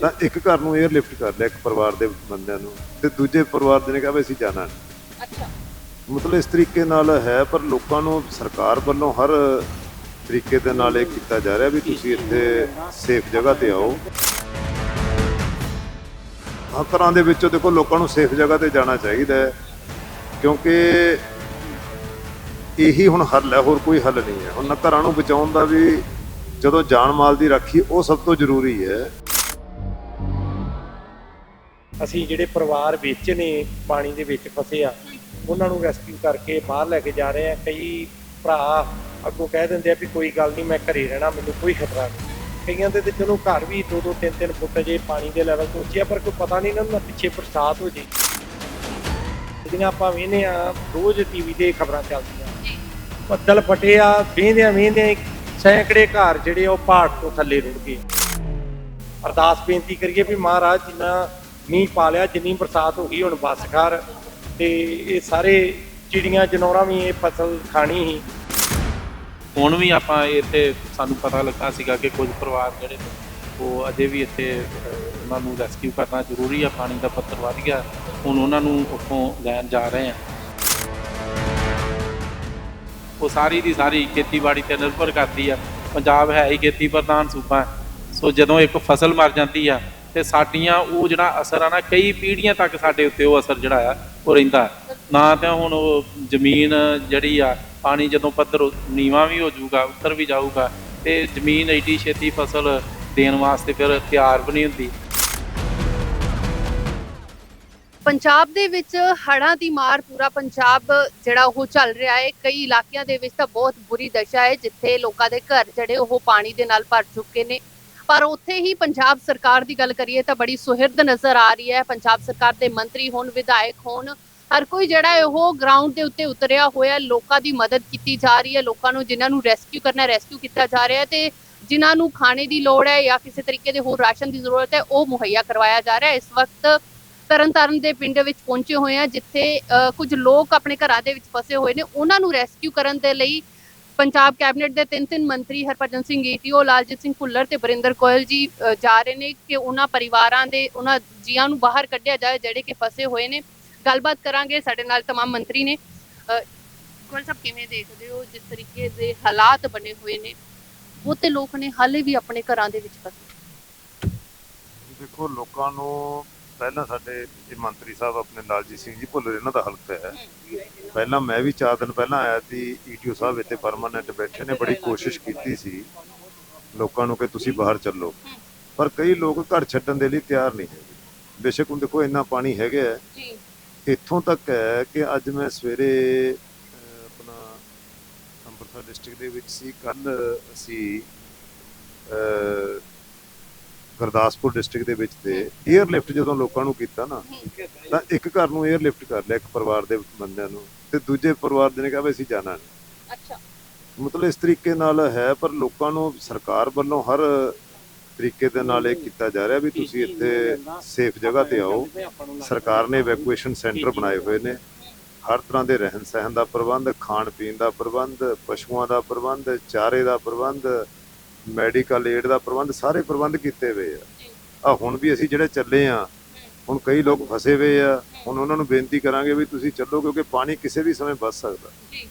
ਤਾਂ ਇੱਕ ਘਰ ਨੂੰ 에ਅਰਲਿਫਟ ਕਰ ਲਿਆ ਇੱਕ ਪਰਿਵਾਰ ਦੇ ਬੰਦਿਆਂ ਨੂੰ ਤੇ ਦੂਜੇ ਪਰਿਵਾਰ ਦੇ ਨੇ ਕਿਹਾ ਵੀ ਅਸੀਂ ਜਾਣਾ ਨਹੀਂ। ਅੱਛਾ। ਮਤਲਬ ਇਸ ਤਰੀਕੇ ਨਾਲ ਹੈ ਪਰ ਲੋਕਾਂ ਨੂੰ ਸਰਕਾਰ ਵੱਲੋਂ ਹਰ ਤਰੀਕੇ ਦੇ ਨਾਲ ਇਹ ਕੀਤਾ ਜਾ ਰਿਹਾ ਵੀ ਤੁਸੀਂ ਇੱਥੇ ਸੇਫ ਜਗ੍ਹਾ ਤੇ ਆਓ। ਹਰ ਤਰ੍ਹਾਂ ਦੇ ਵਿੱਚੋਂ ਦੇਖੋ ਲੋਕਾਂ ਨੂੰ ਸੇਫ ਜਗ੍ਹਾ ਤੇ ਜਾਣਾ ਚਾਹੀਦਾ ਹੈ ਕਿਉਂਕਿ ਇਹੀ ਹੁਣ ਹੱਲ ਹੈ ਹੋਰ ਕੋਈ ਹੱਲ ਨਹੀਂ ਹੈ। ਹੁਣ ਘਰਾਂ ਨੂੰ ਬਚਾਉਣ ਦਾ ਵੀ ਜਦੋਂ ਜਾਨ ਮਾਲ ਦੀ ਰਾਖੀ ਉਹ ਸਭ ਤੋਂ ਜ਼ਰੂਰੀ ਹੈ। ਅਸੀਂ ਜਿਹੜੇ ਪਰਿਵਾਰ ਵਿੱਚ ਨੇ ਪਾਣੀ ਦੇ ਵਿੱਚ ਫਸੇ ਆ ਉਹਨਾਂ ਨੂੰ ਰੈਸਕਿਊ ਕਰਕੇ ਬਾਹਰ ਲੈ ਕੇ ਜਾ ਰਹੇ ਆ। ਕਈ ਭਰਾ ਅੱਗੋਂ ਕਹਿ ਦਿੰਦੇ ਆ ਵੀ ਕੋਈ ਗੱਲ ਨਹੀਂ ਮੈਂ ਘਰੇ ਰਹਿਣਾ ਮੈਨੂੰ ਕੋਈ ਖਤਰਾ ਨਹੀਂ। ਕਈਆਂ ਦੇ ਤੇ ਚਲੋ ਘਰ ਵੀ 2-2 3-3 ਫੁੱਟ ਜੇ ਪਾਣੀ ਦੇ ਲੈਵਲ ਤੋਂ ਉੱਚੇ ਆ ਪਰ ਕੋਈ ਪਤਾ ਨਹੀਂ ਇਹਨਾਂ ਨੂੰ ਪਿੱਛੇ ਬਰਸਾਤ ਹੋ ਜੇ। ਜਿਹੜੀਆਂ ਆਪਾਂ ਵੇਖਦੇ ਆ ਰੋਜ਼ ਟੀਵੀ ਤੇ ਖਬਰਾਂ ਚੱਲਦੀਆਂ। ਬੱਦਲ ਫਟੇ ਆ ਵੇਖਦੇ ਆ ਵੇਖਦੇ ਆ ਸੈਂਕੜੇ ਘਰ ਜਿਹੜੇ ਉਹ ਪਹਾੜ ਤੋਂ ਥੱਲੇ ਰੁੜ ਗਏ। ਅਰਦਾਸ ਬੇਨਤੀ ਕਰੀਏ ਵੀ ਮਹਾਰਾਜ ਜਿੰਨਾ ਮੀਂਹ ਪਾ ਲਿਆ, ਜਿੰਨੀ ਬਰਸਾਤ ਹੋ ਗਈ, ਹੁਣ ਬਸ ਕਰ ਤੇ ਇਹ ਸਾਰੇ ਚਿੜੀਆਂ ਜਨੌਰਾਂ ਵੀ ਇਹ ਫਸਲ ਖਾਣੀ ਸੀ। ਹੁਣ ਵੀ ਆਪਾਂ ਇੱਥੇ ਸਾਨੂੰ ਪਤਾ ਲੱਗਾ ਸੀਗਾ ਕਿ ਕੁਝ ਪਰਿਵਾਰ ਜਿਹੜੇ ਨੇ, ਉਹ ਅਜੇ ਵੀ ਇੱਥੇ ਉਹਨਾਂ ਨੂੰ ਰੈਸਕਿਊ ਕਰਨਾ ਜ਼ਰੂਰੀ ਆ, ਪਾਣੀ ਦਾ ਪੱਧਰ ਵੱਧ ਗਿਆ, ਹੁਣ ਉਹਨਾਂ ਨੂੰ ਉੱਥੋਂ ਲੈਣ ਜਾ ਰਹੇ ਆ। ਉਹ ਸਾਰੀ ਦੀ ਸਾਰੀ ਖੇਤੀਬਾੜੀ ਤੇ ਨਿਰਭਰ ਕਰਦੀ ਆ। ਪੰਜਾਬ ਹੈ ਹੀ ਖੇਤੀ ਪ੍ਰਧਾਨ ਸੂਬਾ। ਸੋ ਜਦੋਂ ਇੱਕ ਫਸਲ ਮਰ ਜਾਂਦੀ ਆ ਤੇ ਸਾਡੀਆਂ ਉਹ ਜਿਹੜਾ ਅਸਰ ਆ ਨਾ, ਕਈ ਪੀੜ੍ਹੀਆਂ ਤੱਕ ਸਾਡੇ ਉੱਤੇ ਉਹ ਅਸਰ ਜਿਹੜਾ ਆ, ਉਹ ਰਹਿੰਦਾ। ਨਾ ਤਾਂ ਹੁਣ ਉਹ ਜ਼ਮੀਨ ਜਿਹੜੀ ਆ, ਪਾਣੀ ਜਦੋਂ ਪੱਧਰ ਨੀਵਾ ਵੀ ਹੋ ਜਾਊਗਾ, ਉੱਤਰ ਵੀ ਜਾਊਗਾ, ਤੇ ਜ਼ਮੀਨ ਐਡੀ ਛੇਤੀ ਫਸਲ ਦੇਣ ਵਾਸਤੇ ਫਿਰ ਤਿਆਰ ਵੀ ਨਹੀਂ ਹੁੰਦੀ। ਪੰਜਾਬ ਦੇ ਵਿੱਚ ਹੜ੍ਹਾਂ ਦੀ ਮਾਰ ਪੂਰਾ ਪੰਜਾਬ ਜਿਹੜਾ ਉਹ ਚੱਲ ਰਿਹਾ ਹੈ ਕਈ ਇਲਾਕਿਆਂ ਦੇ ਵਿੱਚ ਤਾਂ ਬਹੁਤ ਬੁਰੀ ਦਸ਼ਾ ਹੈ ਜਿੱਥੇ ਲੋਕਾਂ ਦੇ ਘਰ ਜਿਹੜੇ ਉਹ ਪਾਣੀ ਦੇ ਨਾਲ ਭਰ ਚੁੱਕੇ ਨੇ। ਪਰ ਉੱਥੇ ਹੀ ਪੰਜਾਬ ਸਰਕਾਰ ਦੀ ਗੱਲ ਕਰੀਏ ਤਾਂ ਬੜੀ ਸੁਹਿਰਦ ਨਜ਼ਰ ਆ ਰਹੀ ਹੈ। ਪੰਜਾਬ ਸਰਕਾਰ ਦੇ ਮੰਤਰੀ ਹੋਣ ਵਿਧਾਇਕ ਹੋਣ ਹਰ ਕੋਈ ਜਿਹੜਾ ਹੈ ਉਹ ਗਰਾਊਂਡ ਦੇ ਉੱਤੇ ਉਤਰਿਆ ਹੋਇਆ ਲੋਕਾਂ ਦੀ ਮਦਦ ਕੀਤੀ ਜਾ ਰਹੀ ਹੈ। ਲੋਕਾਂ ਨੂੰ ਜਿਨ੍ਹਾਂ ਨੂੰ ਰੈਸਕਿਊ ਕਰਨਾ ਰੈਸਕਿਊ ਕੀਤਾ ਜਾ ਰਿਹਾ ਹੈ ਤੇ ਜਿਨ੍ਹਾਂ ਨੂੰ ਖਾਣੇ ਦੀ ਲੋੜ ਹੈ ਜਾਂ ਕਿਸੇ ਤਰੀਕੇ ਦੇ ਹੋਰ ਰਾਸ਼ਨ ਦੀ ਜ਼ਰੂਰਤ ਹੈ ਉਹ ਮੁਹੱਈਆ ਕਰਵਾਇਆ ਜਾ ਰਿਹਾ ਹੈ। ਇਸ ਵਕਤ ਤਰਨਤਾਰਨ ਦੇ ਪਿੰਡ ਵਿੱਚ ਪਹੁੰਚੇ ਹੋਏ ਆ ਜਿੱਥੇ ਅ, ਕੁਝ ਲੋਕ ਆਪਣੇ ਘਰਾਂ ਦੇ ਵਿੱਚ ਫਸੇ ਹੋਏ ਨੇ। ਉਹਨਾਂ ਨੂੰ ਰੈਸਕਿਊ ਕਰਨ ਦੇ ਲਈ ਪੰਜਾਬ ਕੈਬਨਿਟ ਦੇ ਤਿੰਨ ਤਿੰਨ ਮੰਤਰੀ ਹਰਭਜਨ ਸਿੰਘ ਈਟੀਓ ਲਾਲਜੀਤ ਸਿੰਘ ਭੁੱਲਰ ਤੇ ਬਰਿੰਦਰ ਗੋਇਲ ਜੀ ਅ, ਜਾ ਰਹੇ ਨੇ ਕਿ ਉਹਨਾਂ ਪਰਿਵਾਰਾਂ ਦੇ ਉਹਨਾਂ ਜੀਆਂ ਨੂੰ ਬਾਹਰ ਕੱਢਿਆ ਜਾਏ ਜਿਹੜੇ ਕਿ ਫਸੇ ਹੋਏ ਨੇ ਗੱਲਬਾਤ ਕਰਾਂਗੇ ਸਾਡੇ ਨਾਲ तमाम ਮੰਤਰੀ ਨੇ ਅ, ਗੋਇਲ ਸਾਹਿਬ ਕਿਵੇਂ ਦੇਖਦੇ ਹੋ ਜਿਸ ਤਰੀਕੇ ਦੇ ਹਾਲਾਤ ਬਣੇ ਹੋਏ ਨੇ ਬਹੁਤੇ ਲੋਕ ਨੇ ਹਾਲੇ ਵੀ ਆਪਣੇ ਘਰਾਂ ਦੇ ਵਿੱਚ ਫਸੇ ਦੇਖੋ ਲੋਕਾਂ ਨੂੰ ਪਹਿਲਾਂ ਸਾਡੇ ਇਹ ਮੰਤਰੀ ਸਾਹਿਬ ਆਪਣੇ ਲਾਲਜੀਤ ਸਿੰਘ ਜੀ ਭੁੱਲਰ ਇਹਨਾਂ ਦਾ ਹਲਕਾ ਹੈ। ਪਹਿਲਾਂ ਮੈਂ ਵੀ ਚਾਰ ਦਿਨ ਪਹਿਲਾਂ ਆਇਆ ਸੀ ਈਟੀਓ ਸਾਹਿਬ ਇੱਥੇ ਪਰਮਾਨੈਂਟ ਬੈਠੇ ਨੇ ਬੜੀ ਕੋਸ਼ਿਸ਼ ਕੀਤੀ ਸੀ ਲੋਕਾਂ ਨੂੰ ਕਿ ਤੁਸੀਂ ਬਾਹਰ ਚੱਲੋ। ਪਰ ਕਈ ਲੋਕ ਘਰ ਛੱਡਣ ਦੇ ਲਈ ਤਿਆਰ ਨਹੀਂ ਹੈਗੇ। ਬੇਸ਼ੱਕ ਹੁਣ ਦੇਖੋ ਇੰਨਾ ਪਾਣੀ ਹੈਗਾ ਹੈ। ਜੀ। ਇੱਥੋਂ ਤੱਕ ਹੈ ਕਿ ਅੱਜ ਮੈਂ ਸਵੇਰੇ ਆਪਣਾ ਅੰਮ੍ਰਿਤਸਰ ਡਿਸਟ੍ਰਿਕਟ ਦੇ ਵਿੱਚ ਸੀ ਕੱਲ ਅਸੀਂ ਗੁਰਦਾਸਪੁਰ ਡਿਸਟ੍ਰਿਕਟ ਦੇ ਵਿੱਚ ਤੇ 에ਅਰਲਿਫਟ ਜਦੋਂ ਲੋਕਾਂ ਨੂੰ ਕੀਤਾ ਨਾ ਤਾਂ ਇੱਕ ਘਰ ਨੂੰ 에ਅਰਲਿਫਟ ਕਰ ਲਿਆ ਇੱਕ ਪਰਿਵਾਰ ਦੇ ਬੰਦਿਆਂ ਨੂੰ ਤੇ ਦੂਜੇ ਪਰਿਵਾਰ ਦੇ ਨੇ ਕਿਹਾ ਵੀ ਅਸੀਂ ਜਾਣਾ ਨਹੀਂ। ਅੱਛਾ। ਮਤਲਬ ਇਸ ਤਰੀਕੇ ਨਾਲ ਹੈ ਪਰ ਲੋਕਾਂ ਨੂੰ ਸਰਕਾਰ ਵੱਲੋਂ ਹਰ ਤਰੀਕੇ ਦੇ ਨਾਲ ਇਹ ਕੀਤਾ ਜਾ ਰਿਹਾ ਵੀ ਤੁਸੀਂ ਇੱਥੇ ਸੇਫ ਜਗ੍ਹਾ ਤੇ ਆਓ। ਸਰਕਾਰ ਨੇ ਇਵੈਕੂਏਸ਼ਨ ਸੈਂਟਰ ਬਣਾਏ ਹੋਏ ਨੇ। ਹਰ ਤਰ੍ਹਾਂ ਦੇ ਰਹਿਣ ਸਹਿਣ ਦਾ ਪ੍ਰਬੰਧ ਖਾਣ ਪੀਣ ਦਾ ਪ੍ਰਬੰਧ ਪਸ਼ੂਆਂ ਦਾ ਪ੍ਰਬੰਧ ਚਾਰੇ ਦਾ ਪ੍ਰਬੰਧ ਮੈਡੀਕਲ ਏਡ ਦਾ ਪ੍ਰਬੰਧ ਸਾਰੇ ਪ੍ਰਬੰਧ ਕੀਤੇ ਹੋਏ ਆ। ਆ ਹੁਣ ਵੀ ਅਸੀਂ ਜਿਹੜੇ ਚੱਲੇ ਆ ਹੁਣ ਕਈ ਲੋਕ ਫਸੇ ਹੋਏ ਆ। ਹੁਣ ਉਹਨਾਂ ਨੂੰ ਬੇਨਤੀ ਕਰਾਂਗੇ ਵੀ ਤੁਸੀਂ ਚੱਲੋ ਕਿਉਂਕਿ ਪਾਣੀ ਕਿਸੇ ਵੀ ਸਮੇਂ ਵੱਧ ਸਕਦਾ। ਜੀ।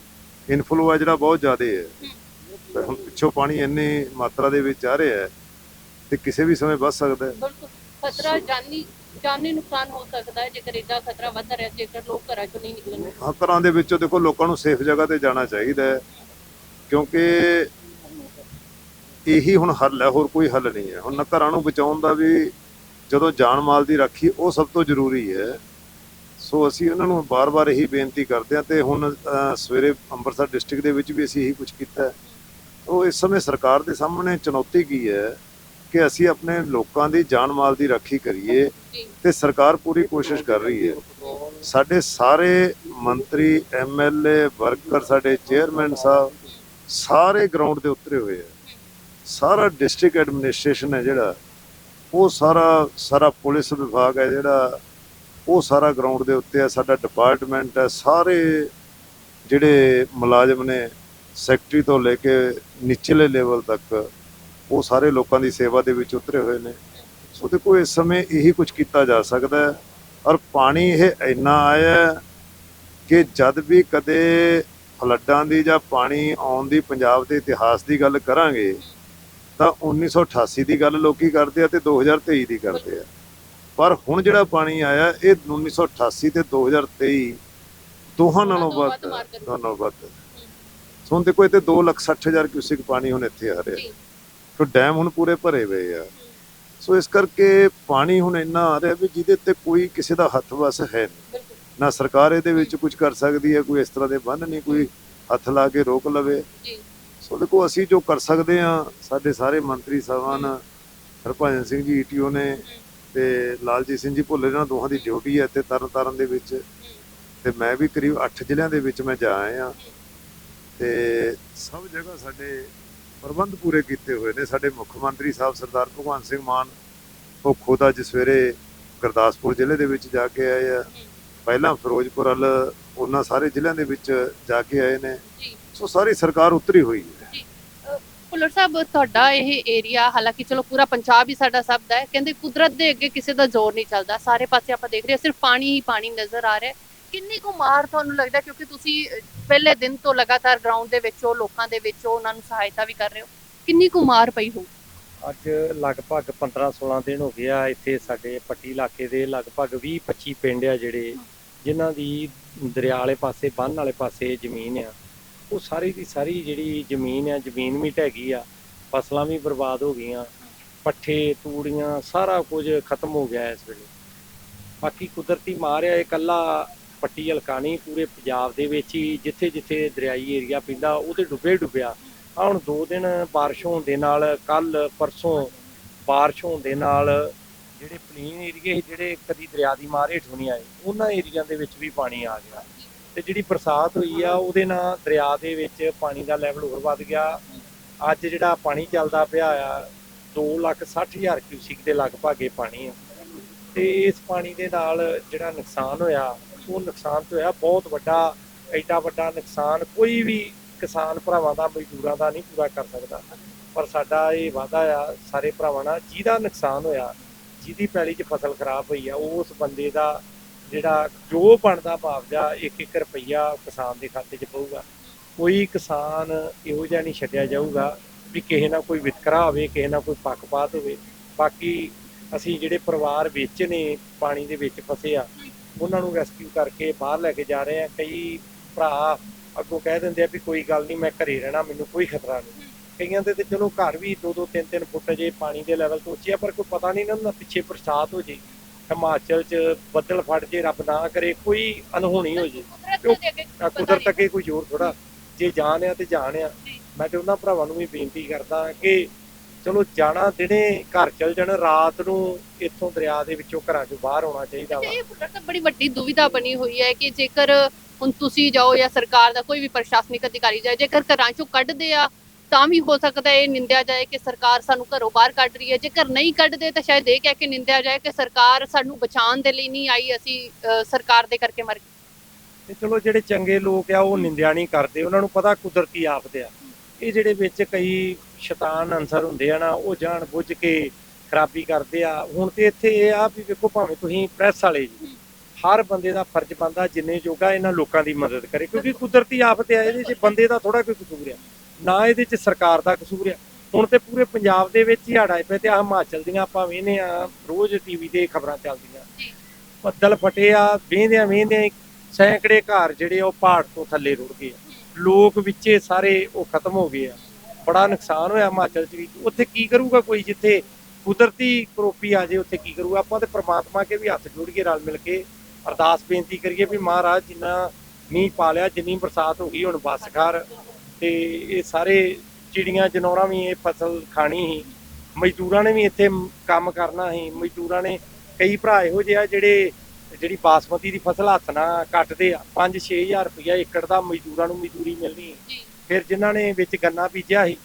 ਇਨਫਲੋ ਆ ਜਿਹੜਾ ਬਹੁਤ ਜ਼ਿਆਦਾ ਹੈ। ਹੁਣ ਪਿੱਛੋਂ ਪਾਣੀ ਇੰਨੀ ਮਾਤਰਾ ਦੇ ਵਿੱਚ ਆ ਰਿਹਾ ਹੈ ਤੇ ਕਿਸੇ ਵੀ ਸਮੇਂ ਵੱਧ ਸਕਦਾ ਹੈ। ਬਿਲਕੁਲ। ਖਤਰਾ ਜਾਨੀ ਜਾਨੀ ਨੁਕਸਾਨ ਹੋ ਸਕਦਾ ਹੈ ਜੇਕਰ ਇਹਦਾ ਖਤਰਾ ਵੱਧ ਰਿਹਾ ਜੇਕਰ ਲੋਕ ਘਰਾਂ ਚੋਂ ਨਹੀਂ ਨਿਕਲਣਗੇ। ਤਰ੍ਹਾਂ ਦੇ ਵਿੱਚੋਂ ਦੇਖੋ ਲੋਕਾਂ ਨੂੰ ਸੇਫ ਜਗ੍ਹਾ ਤੇ ਜਾਣਾ ਚਾਹੀਦਾ ਹੈ। ਕਿਉਂਕਿ ਇਹੀ ਹੁਣ ਹੱਲ ਹੈ ਹੋਰ ਕੋਈ ਹੱਲ ਨਹੀਂ ਹੈ। ਹੁਣ ਘਰਾਂ ਨੂੰ ਬਚਾਉਣ ਦਾ ਵੀ ਜਦੋਂ ਜਾਨ ਮਾਲ ਦੀ ਰਾਖੀ ਉਹ ਸਭ ਤੋਂ ਜ਼ਰੂਰੀ ਹੈ। ਸੋ ਅਸੀਂ ਉਹਨਾਂ ਨੂੰ ਬਾਰ-ਬਾਰ ਇਹੀ ਬੇਨਤੀ ਕਰਦੇ ਹਾਂ ਤੇ ਹੁਣ ਸਵੇਰੇ ਅੰਮ੍ਰਿਤਸਰ ਡਿਸਟ੍ਰਿਕਟ ਦੇ ਵਿੱਚ ਵੀ ਅਸੀਂ ਇਹੀ ਕੁਝ ਕੀਤਾ ਹੈ। ਉਹ ਇਸ ਸਮੇਂ ਸਰਕਾਰ ਦੇ ਸਾਹਮਣੇ ਚੁਣੌਤੀ ਕੀ ਹੈ ਕਿ ਅਸੀਂ ਆਪਣੇ ਲੋਕਾਂ ਦੀ ਜਾਨ ਮਾਲ ਦੀ ਰਾਖੀ ਕਰੀਏ ਤੇ ਸਰਕਾਰ ਪੂਰੀ ਕੋਸ਼ਿਸ਼ ਕਰ ਰਹੀ ਹੈ। ਸਾਡੇ ਸਾਰੇ ਮੰਤਰੀ ਐਮਐਲਏ ਵਰਕਰ ਸਾਡੇ ਚੇਅਰਮੈਨ ਸਾਹਿਬ ਸਾਰੇ ਗਰਾਊਂਡ ਤੇ ਉਤਰੇ ਹੋਏ ਆ ਸਾਰਾ ਡਿਸਟ੍ਰਿਕਟ ਐਡਮਿਨਿਸਟ੍ਰੇਸ਼ਨ ਹੈ ਜਿਹੜਾ, ਉਹ ਸਾਰਾ ਸਾਰਾ ਪੁਲਿਸ ਵਿਭਾਗ ਹੈ ਜਿਹੜਾ, ਉਹ ਸਾਰਾ ਗਰਾਊਂਡ ਦੇ ਉੱਤੇ ਹੈ, ਸਾਡਾ ਡਿਪਾਰਟਮੈਂਟ ਹੈ, ਸਾਰੇ ਜਿਹੜੇ ਮੁਲਾਜ਼ਮ ਨੇ ਸੈਕਟਰੀ ਤੋਂ ਲੈ ਕੇ ਨਿਚਲੇ ਲੈਵਲ ਤੱਕ, ਉਹ ਸਾਰੇ ਲੋਕਾਂ ਦੀ ਸੇਵਾ ਦੇ ਵਿੱਚ ਉਤਰੇ ਹੋਏ ਨੇ। ਸੋ ਦੇਖੋ, ਇਸ ਸਮੇਂ ਇਹੀ ਕੁਝ ਕੀਤਾ ਜਾ ਸਕਦਾ ਹੈ। ਔਰ ਪਾਣੀ ਇਹ ਇੰਨਾ ਆਇਆ ਕਿ ਜਦ ਵੀ ਕਦੇ ਫਲੱਡਾਂ ਦੀ ਜਾਂ ਪਾਣੀ ਆਉਣ ਦੀ ਪੰਜਾਬ ਦੇ ਇਤਿਹਾਸ ਦੀ ਗੱਲ ਕਰਾਂਗੇ ਤਾਂ 1988 ਦੀ ਗੱਲ ਲੋਕੀ ਕਰਦੇ ਆ ਤੇ 2023 ਦੀ ਕਰਦੇ ਆ। ਪਰ ਹੁਣ ਜਿਹੜਾ ਪਾਣੀ ਆਇਆ ਇਹ 1988 ਤੇ 2023 ਦੋਹਾਂ ਨਾਲੋਂ ਵੱਧ। ਦੋਨੋਂ ਵੱਧ। ਸੋ ਦੇਖੋ ਇੱਥੇ 2,60,000 ਕਿਊਸਿਕ ਪਾਣੀ ਹੁਣ ਇੱਥੇ ਆ ਰਿਹਾ। ਸੋ ਡੈਮ ਹੁਣ ਪੂਰੇ ਭਰੇ ਹੋਏ ਆ। ਸੋ ਇਸ ਕਰਕੇ ਪਾਣੀ ਹੁਣ ਇੰਨਾ ਆ ਰਿਹਾ ਵੀ ਜਿਹਦੇ ਤੇ ਕੋਈ ਕਿਸੇ ਦਾ ਹੱਥ ਵਸ ਹੈ ਨਾ ਸਰਕਾਰ ਇਹਦੇ ਵਿੱਚ ਕੁਝ ਕਰ ਸਕਦੀ ਹੈ ਕੋਈ ਇਸ ਤਰ੍ਹਾਂ ਦੇ ਬੰਨ ਨਹੀਂ ਕੋਈ ਹੱਥ ਲਾ ਕੇ ਰੋਕ ਲਵੇ। ਸੋ ਦੇਖੋ ਅਸੀਂ ਜੋ ਕਰ ਸਕਦੇ ਆ ਸਾਡੇ ਸਾਰੇ ਮੰਤਰੀ ਸਾਹਿਬਾਨ ਹਰਭਜਨ ਸਿੰਘ ਜੀ ਈਟੀਓ ਨੇ ਤੇ ਲਾਲਜੀਤ ਸਿੰਘ ਜੀ ਭੁੱਲੇ ਇਹਨਾਂ ਦੋਹਾਂ ਦੀ ਡਿਊਟੀ ਹੈ ਇੱਥੇ ਤਰਨ ਤਾਰਨ ਦੇ ਵਿੱਚ। ਤੇ ਮੈਂ ਵੀ ਕਰੀਬ 8 ਜ਼ਿਲ੍ਹਿਆਂ ਦੇ ਵਿੱਚ ਮੈਂ ਜਾ ਆਇਆ। ਤੇ ਸਭ ਜਗ੍ਹਾ ਸਾਡੇ ਪ੍ਰਬੰਧ ਪੂਰੇ ਕੀਤੇ ਹੋਏ ਨੇ। ਸਾਡੇ ਮੁੱਖ ਮੰਤਰੀ ਸਾਹਿਬ ਸਰਦਾਰ ਭਗਵੰਤ ਸਿੰਘ ਮਾਨ ਉਹ ਖੁਦ ਅੱਜ ਸਵੇਰੇ ਗੁਰਦਾਸਪੁਰ ਜ਼ਿਲ੍ਹੇ ਦੇ ਵਿੱਚ ਜਾ ਕੇ ਆਏ ਆ। ਪਹਿਲਾਂ ਫਿਰੋਜ਼ਪੁਰ ਵੱਲ ਉਹਨਾਂ ਸਾਰੇ ਜ਼ਿਲ੍ਹਿਆਂ ਦੇ ਵਿੱਚ ਜਾ ਕੇ ਆਏ ਨੇ। ਸੋ ਸਾਰੀ ਸਰਕਾਰ ਉਤਰੀ ਹੋਈ ਹੈ। ਭੁੱਲਰ ਸਾਹਿਬ ਤੁਹਾਡਾ ਇਹ ਏਰੀਆ ਹਾਲਾਂਕਿ ਚਲੋ ਪੂਰਾ ਪੰਜਾਬ ਹੀ ਸਾਡਾ ਸਭ ਦਾ ਹੈ ਕਹਿੰਦੇ ਕੁਦਰਤ ਦੇ ਅੱਗੇ ਕਿਸੇ ਦਾ ਜ਼ੋਰ ਨਹੀਂ ਚੱਲਦਾ। ਸਾਰੇ ਪਾਸੇ ਆਪਾਂ ਦੇਖ ਰਹੇ ਹਾਂ ਸਿਰਫ ਪਾਣੀ ਹੀ ਪਾਣੀ ਨਜ਼ਰ ਆ ਰਿਹਾ ਹੈ। ਕਿੰਨੀ ਕੁ ਮਾਰ ਤੁਹਾਨੂੰ ਲੱਗਦਾ ਕਿਉਂਕਿ ਤੁਸੀਂ ਪਹਿਲੇ ਦਿਨ ਤੋਂ ਲਗਾਤਾਰ ਗਰਾਊਂਡ ਦੇ ਵਿੱਚੋਂ ਲੋਕਾਂ ਦੇ ਵਿੱਚੋਂ ਉਹਨਾਂ ਨੂੰ ਸਹਾਇਤਾ ਵੀ ਕਰ ਰਹੇ ਹੋ। ਕਿੰਨੀ ਕੁ ਮਾਰ ਪਈ ਹੋ ਅੱਜ ਲਗਭਗ 15-16 ਦਿਨ ਹੋ ਗਿਆ ਇੱਥੇ ਸਾਡੇ ਪੱਟੀ ਇਲਾਕੇ ਦੇ ਲਗਭਗ 20-25 ਪਿੰਡ ਆ ਜਿਹੜੇ ਜਿਨ੍ਹਾਂ ਦੀ ਦਰਿਆ ਵਾਲੇ ਪਾਸੇ ਬੰਨ ਵਾਲੇ ਪਾਸੇ ਜ਼ਮੀਨ ਆ। ਉਹ ਸਾਰੀ ਦੀ ਸਾਰੀ ਜਿਹੜੀ ਜ਼ਮੀਨ ਆ, ਜ਼ਮੀਨ ਵੀ ਢਹਿ ਗਈ ਆ, ਫਸਲਾਂ ਵੀ ਬਰਬਾਦ ਹੋ ਗਈਆਂ, ਪੱਠੇ, ਤੂੜੀਆਂ ਸਾਰਾ ਕੁਝ ਖਤਮ ਹੋ ਗਿਆ ਇਸ ਵੇਲੇ। ਬਾਕੀ ਕੁਦਰਤੀ ਮਾਰਿਆ ਇਕੱਲਾ ਪੱਟੀ ਹਲਕਾ ਨਹੀਂ, ਪੂਰੇ ਪੰਜਾਬ ਦੇ ਵਿੱਚ ਹੀ ਜਿੱਥੇ ਜਿੱਥੇ ਦਰਿਆਈ ਏਰੀਆ ਪੈਂਦਾ, ਉਹਦੇ ਤੇ ਡੁੱਬੇ ਡੁੱਬਿਆ। ਆ ਹੁਣ 2 ਦਿਨ ਬਾਰਿਸ਼ ਹੋਣ ਦੇ ਨਾਲ ਕੱਲ ਪਰਸੋਂ ਬਾਰਿਸ਼ ਹੋਣ ਦੇ ਨਾਲ ਜਿਹੜੇ ਪਲੀਨ ਏਰੀਏ ਜਿਹੜੇ ਕਦੀ ਦਰਿਆ ਦੀ ਮਾਰ ਹੇਠ ਨਹੀਂ ਆਏ, ਉਹਨਾਂ ਏਰੀਆ ਦੇ ਵਿੱਚ ਵੀ ਪਾਣੀ ਆ ਗਿਆ। ਤੇ ਜਿਹੜੀ ਬਰਸਾਤ ਹੋਈ ਆ, ਉਹਦੇ ਨਾਲ ਦਰਿਆ ਦੇ ਵਿੱਚ ਪਾਣੀ ਦਾ ਲੈਵਲ ਹੋਰ ਵੱਧ ਗਿਆ। ਅੱਜ ਜਿਹੜਾ ਪਾਣੀ ਚੱਲਦਾ ਪਿਆ ਆ 260000 ਕਿਊਸਿਕ ਦੇ ਲਗਭਗ ਪਾਣੀ ਆ। ਤੇ ਇਸ ਪਾਣੀ ਦੇ ਨਾਲ ਜਿਹੜਾ ਨੁਕਸਾਨ ਹੋਇਆ, ਉਹ ਨੁਕਸਾਨ ਤੇ ਹੋਇਆ ਬਹੁਤ ਵੱਡਾ, ਐਡਾ ਵੱਡਾ ਨੁਕਸਾਨ ਕੋਈ ਵੀ ਕਿਸਾਨ ਭਰਾਵਾਂ ਦਾ, ਮਜ਼ਦੂਰਾਂ ਦਾ ਨਹੀਂ ਪੂਰਾ ਕਰ ਸਕਦਾ। ਪਰ ਸਾਡਾ ਇਹ ਵਾਅਦਾ ਆ, ਸਾਰੇ ਭਰਾਵਾਂ ਨਾਲ ਜਿਹਦਾ ਨੁਕਸਾਨ ਹੋਇਆ, ਜਿਹਦੀ ਪੈਲੀ 'ਚ ਫਸਲ ਖਰਾਬ ਹੋਈ ਆ, ਉਸ ਬੰਦੇ ਦਾ ਜਿਹੜਾ ਜੋ ਬਣਦਾ ਮੁਆਵਜ਼ਾ ਇੱਕ ਇੱਕ ਰੁਪਈਆ ਕਿਸਾਨ ਦੇ ਖਾਤੇ 'ਚ ਪਊਗਾ। ਕੋਈ ਕਿਸਾਨ ਇਹੋ ਜਿਹਾ ਨਹੀਂ ਛੱਡਿਆ ਜਾਊਗਾ ਵੀ ਕਿਸੇ ਨਾਲ ਕੋਈ ਵਿਤਕਰਾ ਹੋਵੇ, ਕਿਸੇ ਨਾਲ ਕੋਈ ਪੱਖਪਾਤ ਹੋਵੇ। ਬਾਕੀ ਅਸੀਂ ਜਿਹੜੇ ਪਰਿਵਾਰ ਵਿੱਚ ਨੇ, ਪਾਣੀ ਦੇ ਵਿੱਚ ਫਸੇ ਆ, ਉਹਨਾਂ ਨੂੰ ਰੈਸਕਿਊ ਕਰਕੇ ਬਾਹਰ ਲੈ ਕੇ ਜਾ ਰਹੇ ਆ। ਕਈ ਭਰਾ ਅੱਗੋਂ ਕਹਿ ਦਿੰਦੇ ਆ ਵੀ ਕੋਈ ਗੱਲ ਨਹੀਂ, ਮੈਂ ਘਰੇ ਰਹਿਣਾ, ਮੈਨੂੰ ਕੋਈ ਖਤਰਾ ਨਹੀਂ। ਕਈਆਂ ਦੇ ਤੇ ਚਲੋ ਘਰ ਵੀ 2-2 3-3 ਫੁੱਟ ਜੇ ਪਾਣੀ ਦੇ ਲੈਵਲ ਤੋਂ ਉੱਚੀ ਆ, ਪਰ ਕੋਈ ਪਤਾ ਨਹੀਂ ਨਾ ਹੁੰਦਾ ਪਿੱਛੇ ਬਰਸਾਤ ਹੋ ਜੇ ਹਿਮਾਚਲ 'ਚ ਬੱਦਲ ਫਟ ਜੇ ਰੱਬ ਨਾ ਕਰੇ ਕੋਈ ਅਨਹੋਣੀ ਹੋ ਜੇ। ਕੁਦਰਤ ਅੱਗੇ ਕੋਈ ਜ਼ੋਰ ਥੋੜਾ ਜੇ ਜਾਣ ਆ ਤੇ ਜਾਣ ਆ ਮੈਂ ਤੇ ਉਹਨਾਂ ਭਰਾਵਾਂ ਨੂੰ ਵੀ ਬੇਨਤੀ ਕਰਦਾ ਕਿ ਚਲੋ ਜਾਣਾ ਦਿਨੇ ਘਰ ਚਲ ਜਾਣ ਰਾਤ ਨੂੰ ਇੱਥੋਂ ਦਰਿਆ ਦੇ ਵਿੱਚੋਂ ਘਰਾਂ ਚੋਂ ਬਾਹਰ ਆਉਣਾ ਚਾਹੀਦਾ ਵਾ। ਇਹ ਬੜੀ ਵੱਡੀ ਦੁਵਿਧਾ ਬਣੀ ਹੋਈ ਹੈ ਕਿ ਜੇਕਰ ਹੁਣ ਤੁਸੀਂ ਜਾਓ ਜਾਂ ਸਰਕਾਰ ਦਾ ਕੋਈ ਵੀ ਪ੍ਰਸ਼ਾਸਨਿਕ ਅਧਿਕਾਰੀ ਜਾਏ ਜੇਕਰ ਘਰਾਂ ਚੋਂ ਕੱਢਦੇ ਆ ਤਾਂ ਵੀ ਹੋ ਸਕਦਾ ਇਹ ਨਿੰਦਿਆ ਜਾਏ ਕਿ ਸਰਕਾਰ ਸਾਨੂੰ ਘਰੋਂ ਬਾਹਰ ਕੱਢ ਰਹੀ ਹੈ। ਜੇਕਰ ਨਹੀਂ ਕੱਢਦੇ ਤਾਂ ਸ਼ਾਇਦ ਇਹ ਕਹਿ ਕੇ ਨਿੰਦਿਆ ਜਾਏ ਕਿ ਸਰਕਾਰ ਸਾਨੂੰ ਬਚਾਉਣ ਦੇ ਲਈ ਨਹੀਂ ਆਈ ਅਸੀਂ ਸਰਕਾਰ ਦੇ ਕਰਕੇ ਮਰ ਗਏ। ਤੇ ਚਲੋ ਜਿਹੜੇ ਚੰਗੇ ਲੋਕ ਆ ਉਹ ਨਿੰਦਿਆ ਨਹੀਂ ਕਰਦੇ। ਉਹਨਾਂ ਨੂੰ ਪਤਾ ਕੁਦਰਤੀ ਆਫਤ ਆ। ਇਹ ਜਿਹੜੇ ਵਿੱਚ ਕਈ ਸ਼ੈਤਾਨ ਅਨਸਰ ਹੁੰਦੇ ਆ ਨਾ ਉਹ ਜਾਣ ਬੁੱਝ ਕੇ ਖਰਾਬੀ ਕਰਦੇ ਆ। ਹੁਣ ਤੇ ਇੱਥੇ ਇਹ ਆ ਵੀ ਵੇਖੋ ਭਾਵੇਂ ਤੁਸੀਂ ਪ੍ਰੈਸ ਵਾਲੇ ਜੀ ਹਰ ਬੰਦੇ ਦਾ ਫਰਜ਼ ਬਣਦਾ ਜਿੰਨੇ ਜੋਗਾ ਇਹਨਾਂ ਲੋਕਾਂ ਦੀ ਮਦਦ ਕਰੇ। ਕਿਉਂਕਿ ਕੁਦਰਤੀ ਆਫਤ ਆ ਇਹਦੇ 'ਚ ਬੰਦੇ ਦਾ ਥੋੜਾ ਕੋਈ ਕਸੂਰ ਆ। ਨਾ ਇਹਦੇ 'ਚ ਸਰਕਾਰ ਦਾ ਕਸੂਰ ਆ। ਹੁਣ ਤੇ ਪੂਰੇ ਪੰਜਾਬ ਦੇ ਵਿੱਚ ਹੀ ਹੜ੍ਹ ਆਏ ਪਏ ਤੇ ਆ ਹਿਮਾਚਲ ਦੀਆਂ ਆਪਾਂ ਵੇਖਦੇ ਆ ਰੋਜ਼ ਟੀਵੀ ਤੇ ਖਬਰਾਂ ਚੱਲਦੀਆਂ। ਬੱਦਲ ਫਟੇ ਆ ਵੇਂਦਿਆਂ ਵੇਂਦਿਆਂ ਸੈਂਕੜੇ ਘਰ ਜਿਹੜੇ ਆ ਉਹ ਪਹਾੜ ਤੋਂ ਥੱਲੇ ਰੁੜ ਗਏ ਆ। ਲੋਕ ਵਿੱਚੇ ਸਾਰੇ ਉਹ ਖਤਮ ਹੋ ਗਏ ਆ। ਬੜਾ ਨੁਕਸਾਨ ਹੋਇਆ ਹਿਮਾਚਲ ਚ ਵੀ। ਉੱਥੇ ਕੀ ਕਰੂਗਾ ਕੋਈ ਜਿੱਥੇ ਕੁਦਰਤੀ ਕਰੋਪੀ ਆ ਜੇ ਉੱਥੇ ਕੀ ਕਰੂਗਾ? ਆਪਾਂ ਤੇ ਪ੍ਰਮਾਤਮਾ ਕੇ ਵੀ ਹੱਥ ਜੋੜ ਕੇ ਰਲ ਮਿਲ ਕੇ ਅਰਦਾਸ ਬੇਨਤੀ ਕਰੀਏ ਵੀ ਮਹਾਰਾਜ ਜਿੰਨਾ ਮੀਂਹ ਪਾ ਲਿਆ ਜਿੰਨੀ ਬਰਸਾਤ ਹੋ ਗਈ ਹੁਣ ਬਸ ਕਰ ਤੇ ਇਹ ਸਾਰੇ ਚਿੜੀਆਂ ਜਨੌਰਾਂ ਵੀ ਇਹ ਫਸਲ ਖਾਣੀ ਸੀ। ਮਜ਼ਦੂਰਾਂ ਨੇ ਵੀ ਇੱਥੇ ਕੰਮ ਕਰਨਾ ਸੀ। ਮਜ਼ਦੂਰਾਂ ਨੇ ਕਈ ਭਰਾ ਇਹੋ ਜਿਹੇ ਆ ਜਿਹੜੇ ਜਿਹੜੀ ਬਾਸਮਤੀ ਦੀ ਫਸਲ ਹੱਥ ਨਾਲ ਕੱਟਦੇ ਆ। 5-6000 ਰੁਪਇਆ ਏਕੜ ਦਾ ਮਜ਼ਦੂਰਾਂ ਨੂੰ ਮਜ਼ਦੂਰੀ ਮਿਲਣੀ ਫਿਰ ਜਿਨ੍ਹਾਂ ਨੇ ਵਿੱਚ ਗੰਨਾ ਬੀਜਿਆ ਸੀ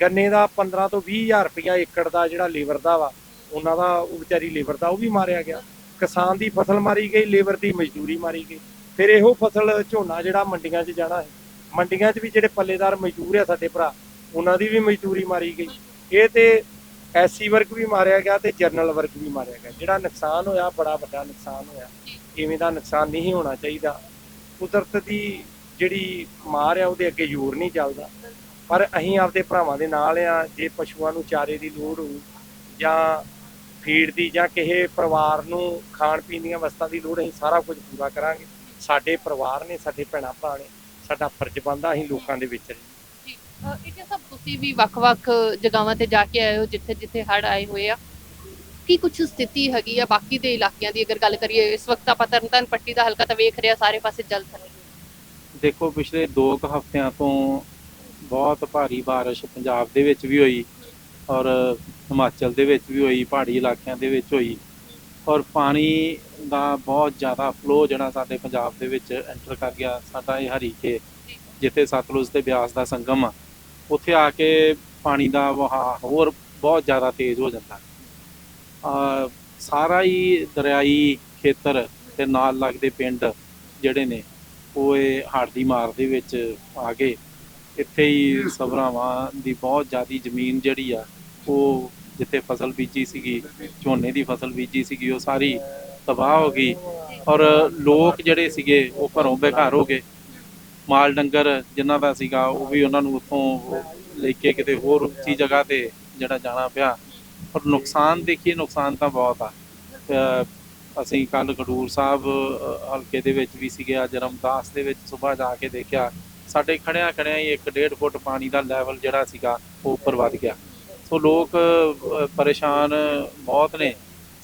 ਗੰਨੇ ਦਾ 15 ਤੋਂ 20000 ਰੁਪਇਆ ਏਕੜ ਦਾ ਜਿਹੜਾ ਲੇਬਰ ਦਾ ਵਾ ਉਹਨਾਂ ਦਾ ਉਹ ਵਿਚਾਰੀ ਲੇਬਰ ਦਾ ਉਹ ਵੀ ਮਾਰਿਆ ਗਿਆ। ਕਿਸਾਨ ਦੀ ਫਸਲ ਮਾਰੀ ਗਈ ਲੇਬਰ ਦੀ ਮਜ਼ਦੂਰੀ ਮਾਰੀ ਗਈ। ਫਿਰ ਇਹੋ ਫਸਲ ਝੋਨਾ ਜਿਹੜਾ ਮੰਡੀਆਂ 'ਚ ਜਾਣਾ ਹੈ ਮੰਡੀਆਂ 'ਚ ਵੀ ਜਿਹੜੇ ਪੱਲੇਦਾਰ ਮਜ਼ਦੂਰ ਆ ਸਾਡੇ ਭਰਾ, ਉਹਨਾਂ ਦੀ ਵੀ ਮਜ਼ਦੂਰੀ ਮਾਰੀ ਗਈ। ਇਹ ਤੇ ਐਸਸੀ ਵਰਗ ਵੀ ਮਾਰਿਆ ਗਿਆ ਤੇ ਜਰਨਲ ਵਰਗ ਵੀ ਮਾਰਿਆ ਗਿਆ। ਜਿਹੜਾ ਨੁਕਸਾਨ ਹੋਇਆ, ਬੜਾ ਵੱਡਾ ਨੁਕਸਾਨ ਹੋਇਆ। ਇਵੇਂ ਦਾ ਨੁਕਸਾਨ ਨਹੀਂ ਹੋਣਾ ਚਾਹੀਦਾ। ਕੁਦਰਤ ਦੀ ਜਿਹੜੀ ਮਾਰ ਆ, ਉਹਦੇ ਅੱਗੇ ਜ਼ੋਰ ਨਹੀਂ ਚੱਲਦਾ। ਪਰ ਅਸੀਂ ਆਪਦੇ ਭਰਾਵਾਂ ਦੇ ਨਾਲ ਆ, ਜੇ ਪਸ਼ੂਆਂ ਨੂੰ ਚਾਰੇ ਦੀ ਲੋੜ ਹੋਊ, ਜਾਂ ਫੀਡ ਦੀ, ਜਾਂ ਕਿਸੇ ਪਰਿਵਾਰ ਨੂੰ ਖਾਣ ਪੀਣ ਦੀਆਂ ਵਸਤਾਂ ਦੀ ਲੋੜ, ਅਸੀਂ ਸਾਰਾ ਕੁਝ ਪੂਰਾ ਕਰਾਂਗੇ। ਸਾਡੇ ਪਰਿਵਾਰ ਨੇ, ਸਾਡੇ ਭੈਣਾਂ ਭਰਾ ਨੇ। ਸਾਡਾ ਫਰਜ਼ ਬਣਦਾ ਅਸੀਂ ਲੋਕਾਂ ਦੇ ਵਿੱਚ ਰਹੀਏ। ਇਹ ਸਭ ਤੁਸੀਂ ਵੀ ਵੱਖ-ਵੱਖ ਜਗ੍ਹਾਵਾਂ ਤੇ ਜਾ ਕੇ ਆਏ ਹੋ ਜਿੱਥੇ ਜਿੱਥੇ ਹੜ ਆਏ ਹੋਏ ਆ ਕੀ ਕੁਝ ਸਥਿਤੀ ਹੈਗੀ ਆ ਬਾਕੀ ਦੇ ਇਲਾਕਿਆਂ ਦੀ ਅਗਰ ਗੱਲ ਕਰੀਏ ਇਸ ਵਕਤ ਆਪਾਂ ਤਰਨਤਾਰਨ ਪੱਟੀ ਦਾ ਹਲਕਾ ਤਾਂ ਵੇਖ ਰਿਹਾ ਸਾਰੇ ਪਾਸੇ ਜਲ ਥਲ ਦੇਖੋ ਪਿਛਲੇ 2 ਕੁ ਹਫ਼ਤਿਆਂ ਤੋਂ ਬਹੁਤ ਭਾਰੀ ਬਾਰਿਸ਼ ਪੰਜਾਬ ਦੇ ਵਿੱਚ ਵੀ ਹੋਈ ਔਰ ਹਿਮਾਚਲ ਦੇ ਵਿੱਚ ਵੀ ਹੋਈ ਪਹਾੜੀ ਇਲਾਕਿਆਂ ਦੇ ਵਿੱਚ ਹੋਈ ਔਰ ਪਾਣੀ ਦਾ ਬਹੁਤ ਜ਼ਿਆਦਾ ਫਲੋ ਜਿਹੜਾ ਸਾਡੇ ਪੰਜਾਬ ਦੇ ਵਿੱਚ ਐਂਟਰ ਕਰ ਗਿਆ ਸਾਡਾ ਇਹ ਹਰੀਕੇ ਜਿੱਥੇ ਸਤਲੁਜ ਤੇ ਬਿਆਸ ਦਾ ਸੰਗਮ ਆ ਉੱਥੇ ਆ ਕੇ ਪਾਣੀ ਦਾ ਵਹਾਅ ਹੋਰ ਬਹੁਤ ਜ਼ਿਆਦਾ ਤੇਜ਼ ਹੋ ਜਾਂਦਾ। ਆ ਸਾਰਾ ਹੀ ਦਰਿਆਈ ਖੇਤਰ ਤੇ ਨਾਲ ਲੱਗਦੇ ਪਿੰਡ ਜਿਹੜੇ ਨੇ ਉਹ ਇਹ ਹੜ੍ਹ ਦੀ ਮਾਰ ਦੇ ਵਿੱਚ ਆ ਗਏ। ਇੱਥੇ ਹੀ ਸਭਰਾਵਾਂ ਦੀ ਬਹੁਤ ਜ਼ਿਆਦੀ ਜ਼ਮੀਨ ਜਿਹੜੀ ਆ ਉਹ ਜਿੱਥੇ ਫਸਲ ਬੀਜੀ ਸੀਗੀ ਝੋਨੇ ਦੀ ਫਸਲ ਬੀਜੀ ਸੀਗੀ ਉਹ ਸਾਰੀ ਤਬਾਹ ਹੋ ਗਈ ਔਰ ਲੋਕ ਜਿਹੜੇ ਸੀਗੇ, ਉਹ ਘਰੋਂ ਬੇਘਰ ਹੋ ਗਏ। ਮਾਲ ਡੰਗਰ ਜਿਨ੍ਹਾਂ ਦਾ ਸੀਗਾ, ਉਹ ਵੀ ਉਹਨਾਂ ਨੂੰ ਉੱਥੋਂ ਲੈ ਕੇ ਕਿਤੇ ਹੋਰ ਉੱਚੀ ਜਗ੍ਹਾ ਤੇ ਜਿਹੜਾ ਜਾਣਾ ਪਿਆ। ਔਰ ਨੁਕਸਾਨ ਦੇਖੀਏ, ਨੁਕਸਾਨ ਤਾਂ ਬਹੁਤ ਆ। ਅਸੀਂ ਕੱਲ ਖਡੂਰ ਸਾਹਿਬ ਹਲਕੇ ਦੇ ਵਿੱਚ ਵੀ ਸੀਗੇ, ਅੱਜ ਰਮਦਾਸ ਦੇ ਵਿੱਚ ਸਵੇਰ ਜਾ ਕੇ ਦੇਖਿਆ। ਸਾਡੇ ਖੜਿਆ ਖੜਿਆ ਹੀ 1.5 ਫੁੱਟ ਪਾਣੀ ਦਾ ਲੈਵਲ ਜਿਹੜਾ ਸੀਗਾ, ਉਹ ਉੱਪਰ ਵੱਧ ਗਿਆ। ਸੋ ਲੋਕ ਪਰੇਸ਼ਾਨ ਬਹੁਤ ਨੇ।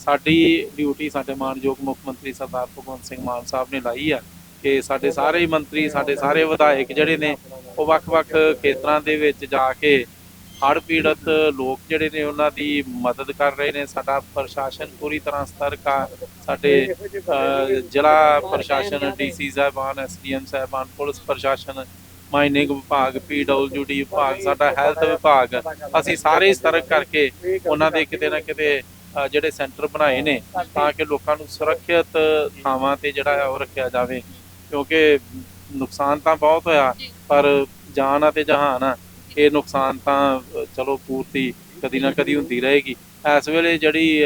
ਸਾਡੀ ਡਿਊਟੀ ਸਾਡੇ ਮਾਨਯੋਗ ਮੁੱਖ ਮੰਤਰੀ ਸਰਦਾਰ ਭਗਵੰਤ ਸਿੰਘ ਮਾਨ ਸਾਹਿਬ ਨੇ ਲਾਈ ਆ ਕਿ ਸਾਡੇ ਸਾਰੇ ਮੰਤਰੀ, ਸਾਡੇ ਸਾਰੇ ਵਿਧਾਇਕ ਜਿਹੜੇ ਨੇ, ਉਹ ਵੱਖ-ਵੱਖ ਖੇਤਰਾਂ ਦੇ ਵਿੱਚ ਜਾ ਕੇ ਹੜ੍ਹ ਪੀੜਤ ਲੋਕ ਜਿਹੜੇ ਨੇ, ਉਹਨਾਂ ਦੀ ਮਦਦ ਕਰ ਰਹੇ ਨੇ। ਸਾਡਾ ਪ੍ਰਸ਼ਾਸਨ ਪੂਰੀ ਤਰ੍ਹਾਂ ਸਤਰਕ ਆ। ਸਾਡੇ ਜ਼ਿਲ੍ਹਾ ਪ੍ਰਸ਼ਾਸਨ ਡੀਸੀ ਸਾਹਿਬਾਨ ਐਸਡੀਐਮ ਸਾਹਿਬਾਨ, ਪੁਲਿਸ ਪ੍ਰਸ਼ਾਸਨ, ਮਾਈਨਿੰਗ ਵਿਭਾਗ ਪੀਡਬਲਯੂਡੀ ਵਿਭਾਗ, ਸਾਡਾ ਹੈਲਥ ਵਿਭਾਗ, ਅਸੀਂ ਸਾਰੇ ਸਤਰਕ ਕਰਕੇ ਉਹਨਾਂ ਦੇ ਕਿਤੇ ਨਾ ਕਿਤੇ ਜਿਹੜੇ ਸੈਂਟਰ ਬਣਾਏ ਨੇ ਤਾਂ ਕਿ ਲੋਕਾਂ ਨੂੰ ਸੁਰੱਖਿਅਤ ਥਾਵਾਂ ਤੇ ਜਿਹੜਾ ਹੈ ਉਹ ਰੱਖਿਆ ਜਾਵੇ। ਕਿਉਂਕਿ ਨੁਕਸਾਨ ਤਾਂ ਬਹੁਤ ਹੋਇਆ ਪਰ ਜਾਨ ਆ ਤੇ ਜਹਾਨ ਆ ਇਹ ਨੁਕਸਾਨ ਤਾਂ ਚਲੋ ਪੂਰਤੀ ਕਦੀ ਨਾ ਕਦੀ ਹੁੰਦੀ ਰਹੇਗੀ। ਇਸ ਵੇਲੇ ਜਿਹੜੀ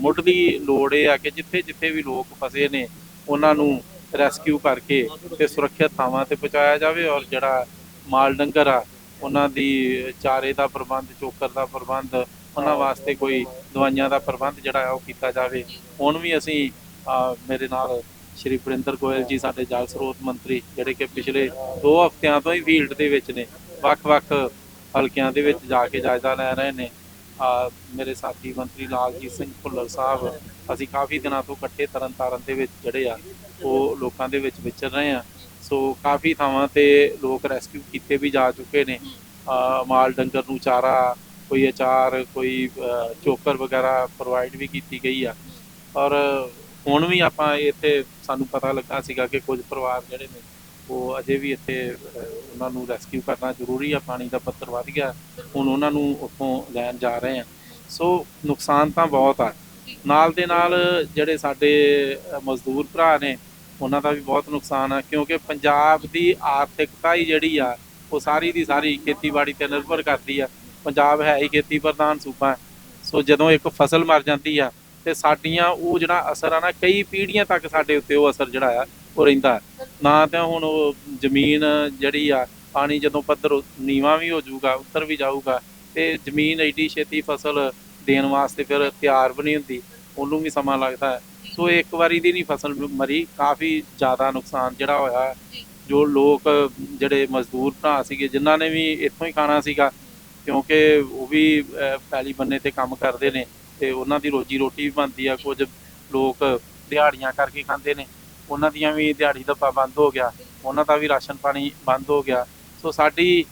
ਮੁੱਢਲੀ ਲੋੜ ਇਹ ਆ ਕਿ ਜਿੱਥੇ ਜਿੱਥੇ ਵੀ ਲੋਕ ਫਸੇ ਨੇ ਉਹਨਾਂ ਨੂੰ ਰੈਸਕਿਊ ਕਰਕੇ ਤੇ ਸੁਰੱਖਿਅਤ ਥਾਵਾਂ ਤੇ ਪਹੁੰਚਾਇਆ ਜਾਵੇ ਔਰ ਜਿਹੜਾ ਮਾਲ ਡੰਗਰ ਆ ਉਹਨਾਂ ਦੀ ਚਾਰੇ ਦਾ ਪ੍ਰਬੰਧ ਚੋਕਰ ਦਾ ਪ੍ਰਬੰਧ ਉਹਨਾਂ ਵਾਸਤੇ ਕੋਈ ਦਵਾਈਆਂ ਦਾ ਪ੍ਰਬੰਧ ਜਿਹੜਾ ਆ ਉਹ ਕੀਤਾ ਜਾਵੇ। ਹੁਣ ਵੀ ਅਸੀਂ ਮੇਰੇ ਨਾਲ ਸ਼੍ਰੀ ਵਰਿੰਦਰ ਗੋਇਲ ਜੀ ਸਾਡੇ ਜਲ ਸਰੋਤ ਮੰਤਰੀ ਜਿਹੜੇ ਕਿ ਪਿਛਲੇ 2 ਹਫ਼ਤਿਆਂ ਤੋਂ ਹੀ ਫੀਲਡ ਦੇ ਵਿੱਚ ਨੇ ਵੱਖ-ਵੱਖ ਹਲਕਿਆਂ ਦੇ ਵਿੱਚ ਜਾ ਕੇ ਜਾਇਜ਼ਾ ਲੈ ਰਹੇ ਨੇ। ਆ ਮੇਰੇ ਸਾਥੀ ਮੰਤਰੀ ਲਾਲਜੀਤ ਸਿੰਘ ਭੁੱਲਰ ਸਾਹਿਬ ਅਸੀਂ ਕਾਫੀ ਦਿਨਾਂ ਤੋਂ ਇਕੱਠੇ ਤਰਨ ਤਾਰਨ ਦੇ ਵਿੱਚ ਜਿਹੜੇ ਆ ਉਹ ਲੋਕਾਂ ਦੇ ਵਿੱਚ ਵਿਚਰ ਰਹੇ ਆ। ਸੋ ਕਾਫੀ ਥਾਵਾਂ ਤੇ ਲੋਕ ਰੈਸਕਿਊ ਕੀਤੇ ਵੀ ਜਾ ਚੁੱਕੇ ਨੇ। ਆ ਮਾਲ ਡੰਗਰ ਨੂੰ ਚਾਰਾ ਕੋਈ ਅਚਾਰ ਕੋਈ ਅ, ਚੋਕਰ ਵਗੈਰਾ ਪ੍ਰੋਵਾਈਡ ਵੀ ਕੀਤੀ ਗਈ ਆ। ਔਰ ਹੁਣ ਵੀ ਆਪਾਂ ਇੱਥੇ ਸਾਨੂੰ ਪਤਾ ਲੱਗਾ ਸੀਗਾ ਕਿ ਕੁਝ ਪਰਿਵਾਰ ਜਿਹੜੇ ਨੇ ਉਹ ਅਜੇ ਵੀ ਇੱਥੇ ਉਹਨਾਂ ਨੂੰ ਰੈਸਕਿਊ ਕਰਨਾ ਜ਼ਰੂਰੀ ਆ ਪਾਣੀ ਦਾ ਪੱਧਰ ਵੱਧ ਗਿਆ ਹੁਣ ਉਹਨਾਂ ਨੂੰ ਉੱਥੋਂ ਲੈਣ ਜਾ ਰਹੇ ਆ। ਸੋ ਨੁਕਸਾਨ ਤਾਂ ਬਹੁਤ ਆ। ਨਾਲ ਦੇ ਨਾਲ ਜਿਹੜੇ ਸਾਡੇ ਮਜ਼ਦੂਰ ਭਰਾ ਨੇ ਉਹਨਾਂ ਦਾ ਵੀ ਬਹੁਤ ਨੁਕਸਾਨ ਆ ਕਿਉਂਕਿ ਪੰਜਾਬ ਦੀ ਆਰਥਿਕਤਾ ਹੀ ਜਿਹੜੀ ਆ ਉਹ ਸਾਰੀ ਦੀ ਸਾਰੀ ਖੇਤੀਬਾੜੀ ਤੇ ਨਿਰਭਰ ਕਰਦੀ ਆ। ਪੰਜਾਬ ਹੈ ਹੀ ਖੇਤੀ ਪ੍ਰਧਾਨ ਸੂਬਾ। ਸੋ ਜਦੋਂ ਇੱਕ ਫਸਲ ਮਰ ਜਾਂਦੀ ਆ ਤੇ ਸਾਡੀਆਂ ਉਹ ਜਿਹੜਾ ਅਸਰ ਆ ਨਾ ਕਈ ਪੀੜ੍ਹੀਆਂ ਤੱਕ ਸਾਡੇ ਉੱਤੇ ਉਹ ਅਸਰ ਜਿਹੜਾ ਆ ਉਹ ਰਹਿੰਦਾ। ਨਾ ਤਾਂ ਹੁਣ ਉਹ ਜ਼ਮੀਨ ਜਿਹੜੀ ਆ ਪਾਣੀ ਜਦੋਂ ਪੱਧਰ ਨੀਵਾ ਵੀ ਹੋ ਜਾਊਗਾ ਉੱਤਰ ਵੀ ਜਾਊਗਾ ਤੇ ਜ਼ਮੀਨ ਐਡੀ ਛੇਤੀ ਫਸਲ ਦੇਣ ਵਾਸਤੇ ਫਿਰ ਤਿਆਰ ਵੀ ਨਹੀਂ ਹੁੰਦੀ ਉਹਨੂੰ ਵੀ ਸਮਾਂ ਲੱਗਦਾ ਹੈ ਸੋ ਇੱਕ ਵਾਰੀ ਦੀ ਨਹੀਂ ਫਸਲ ਮਰੀ ਕਾਫੀ ਜ਼ਿਆਦਾ ਨੁਕਸਾਨ ਜਿਹੜਾ ਹੋਇਆ ਜੋ ਲੋਕ ਜਿਹੜੇ ਮਜ਼ਦੂਰ ਭਰਾ ਸੀਗੇ ਜਿਨ੍ਹਾਂ ਨੇ ਵੀ ਇੱਥੋਂ ਹੀ ਖਾਣਾ ਸੀਗਾ ਕਿਉਂਕਿ ਉਹ ਵੀ ਪੈਲੀ ਬੰਨੇ ਤੇ ਕੰਮ ਕਰਦੇ ਨੇ ਤੇ ਉਹਨਾਂ ਦੀ ਰੋਜੀ ਰੋਟੀ ਵੀ ਬਣਦੀ ਆ ਕੁਝ ਲੋਕ ਦਿਹਾੜੀਆਂ ਕਰਕੇ ਖਾਂਦੇ ਨੇ ਉਹਨਾਂ ਦੀਆਂ ਵੀ ਦਿਹਾੜੀ ਦਾ ਬੰਦ ਹੋ ਗਿਆ ਉਹਨਾਂ ਦਾ ਵੀ ਰਾਸ਼ਨ ਪਾਣੀ ਬੰਦ ਹੋ ਗਿਆ ਸੋ ਸਾਡੀ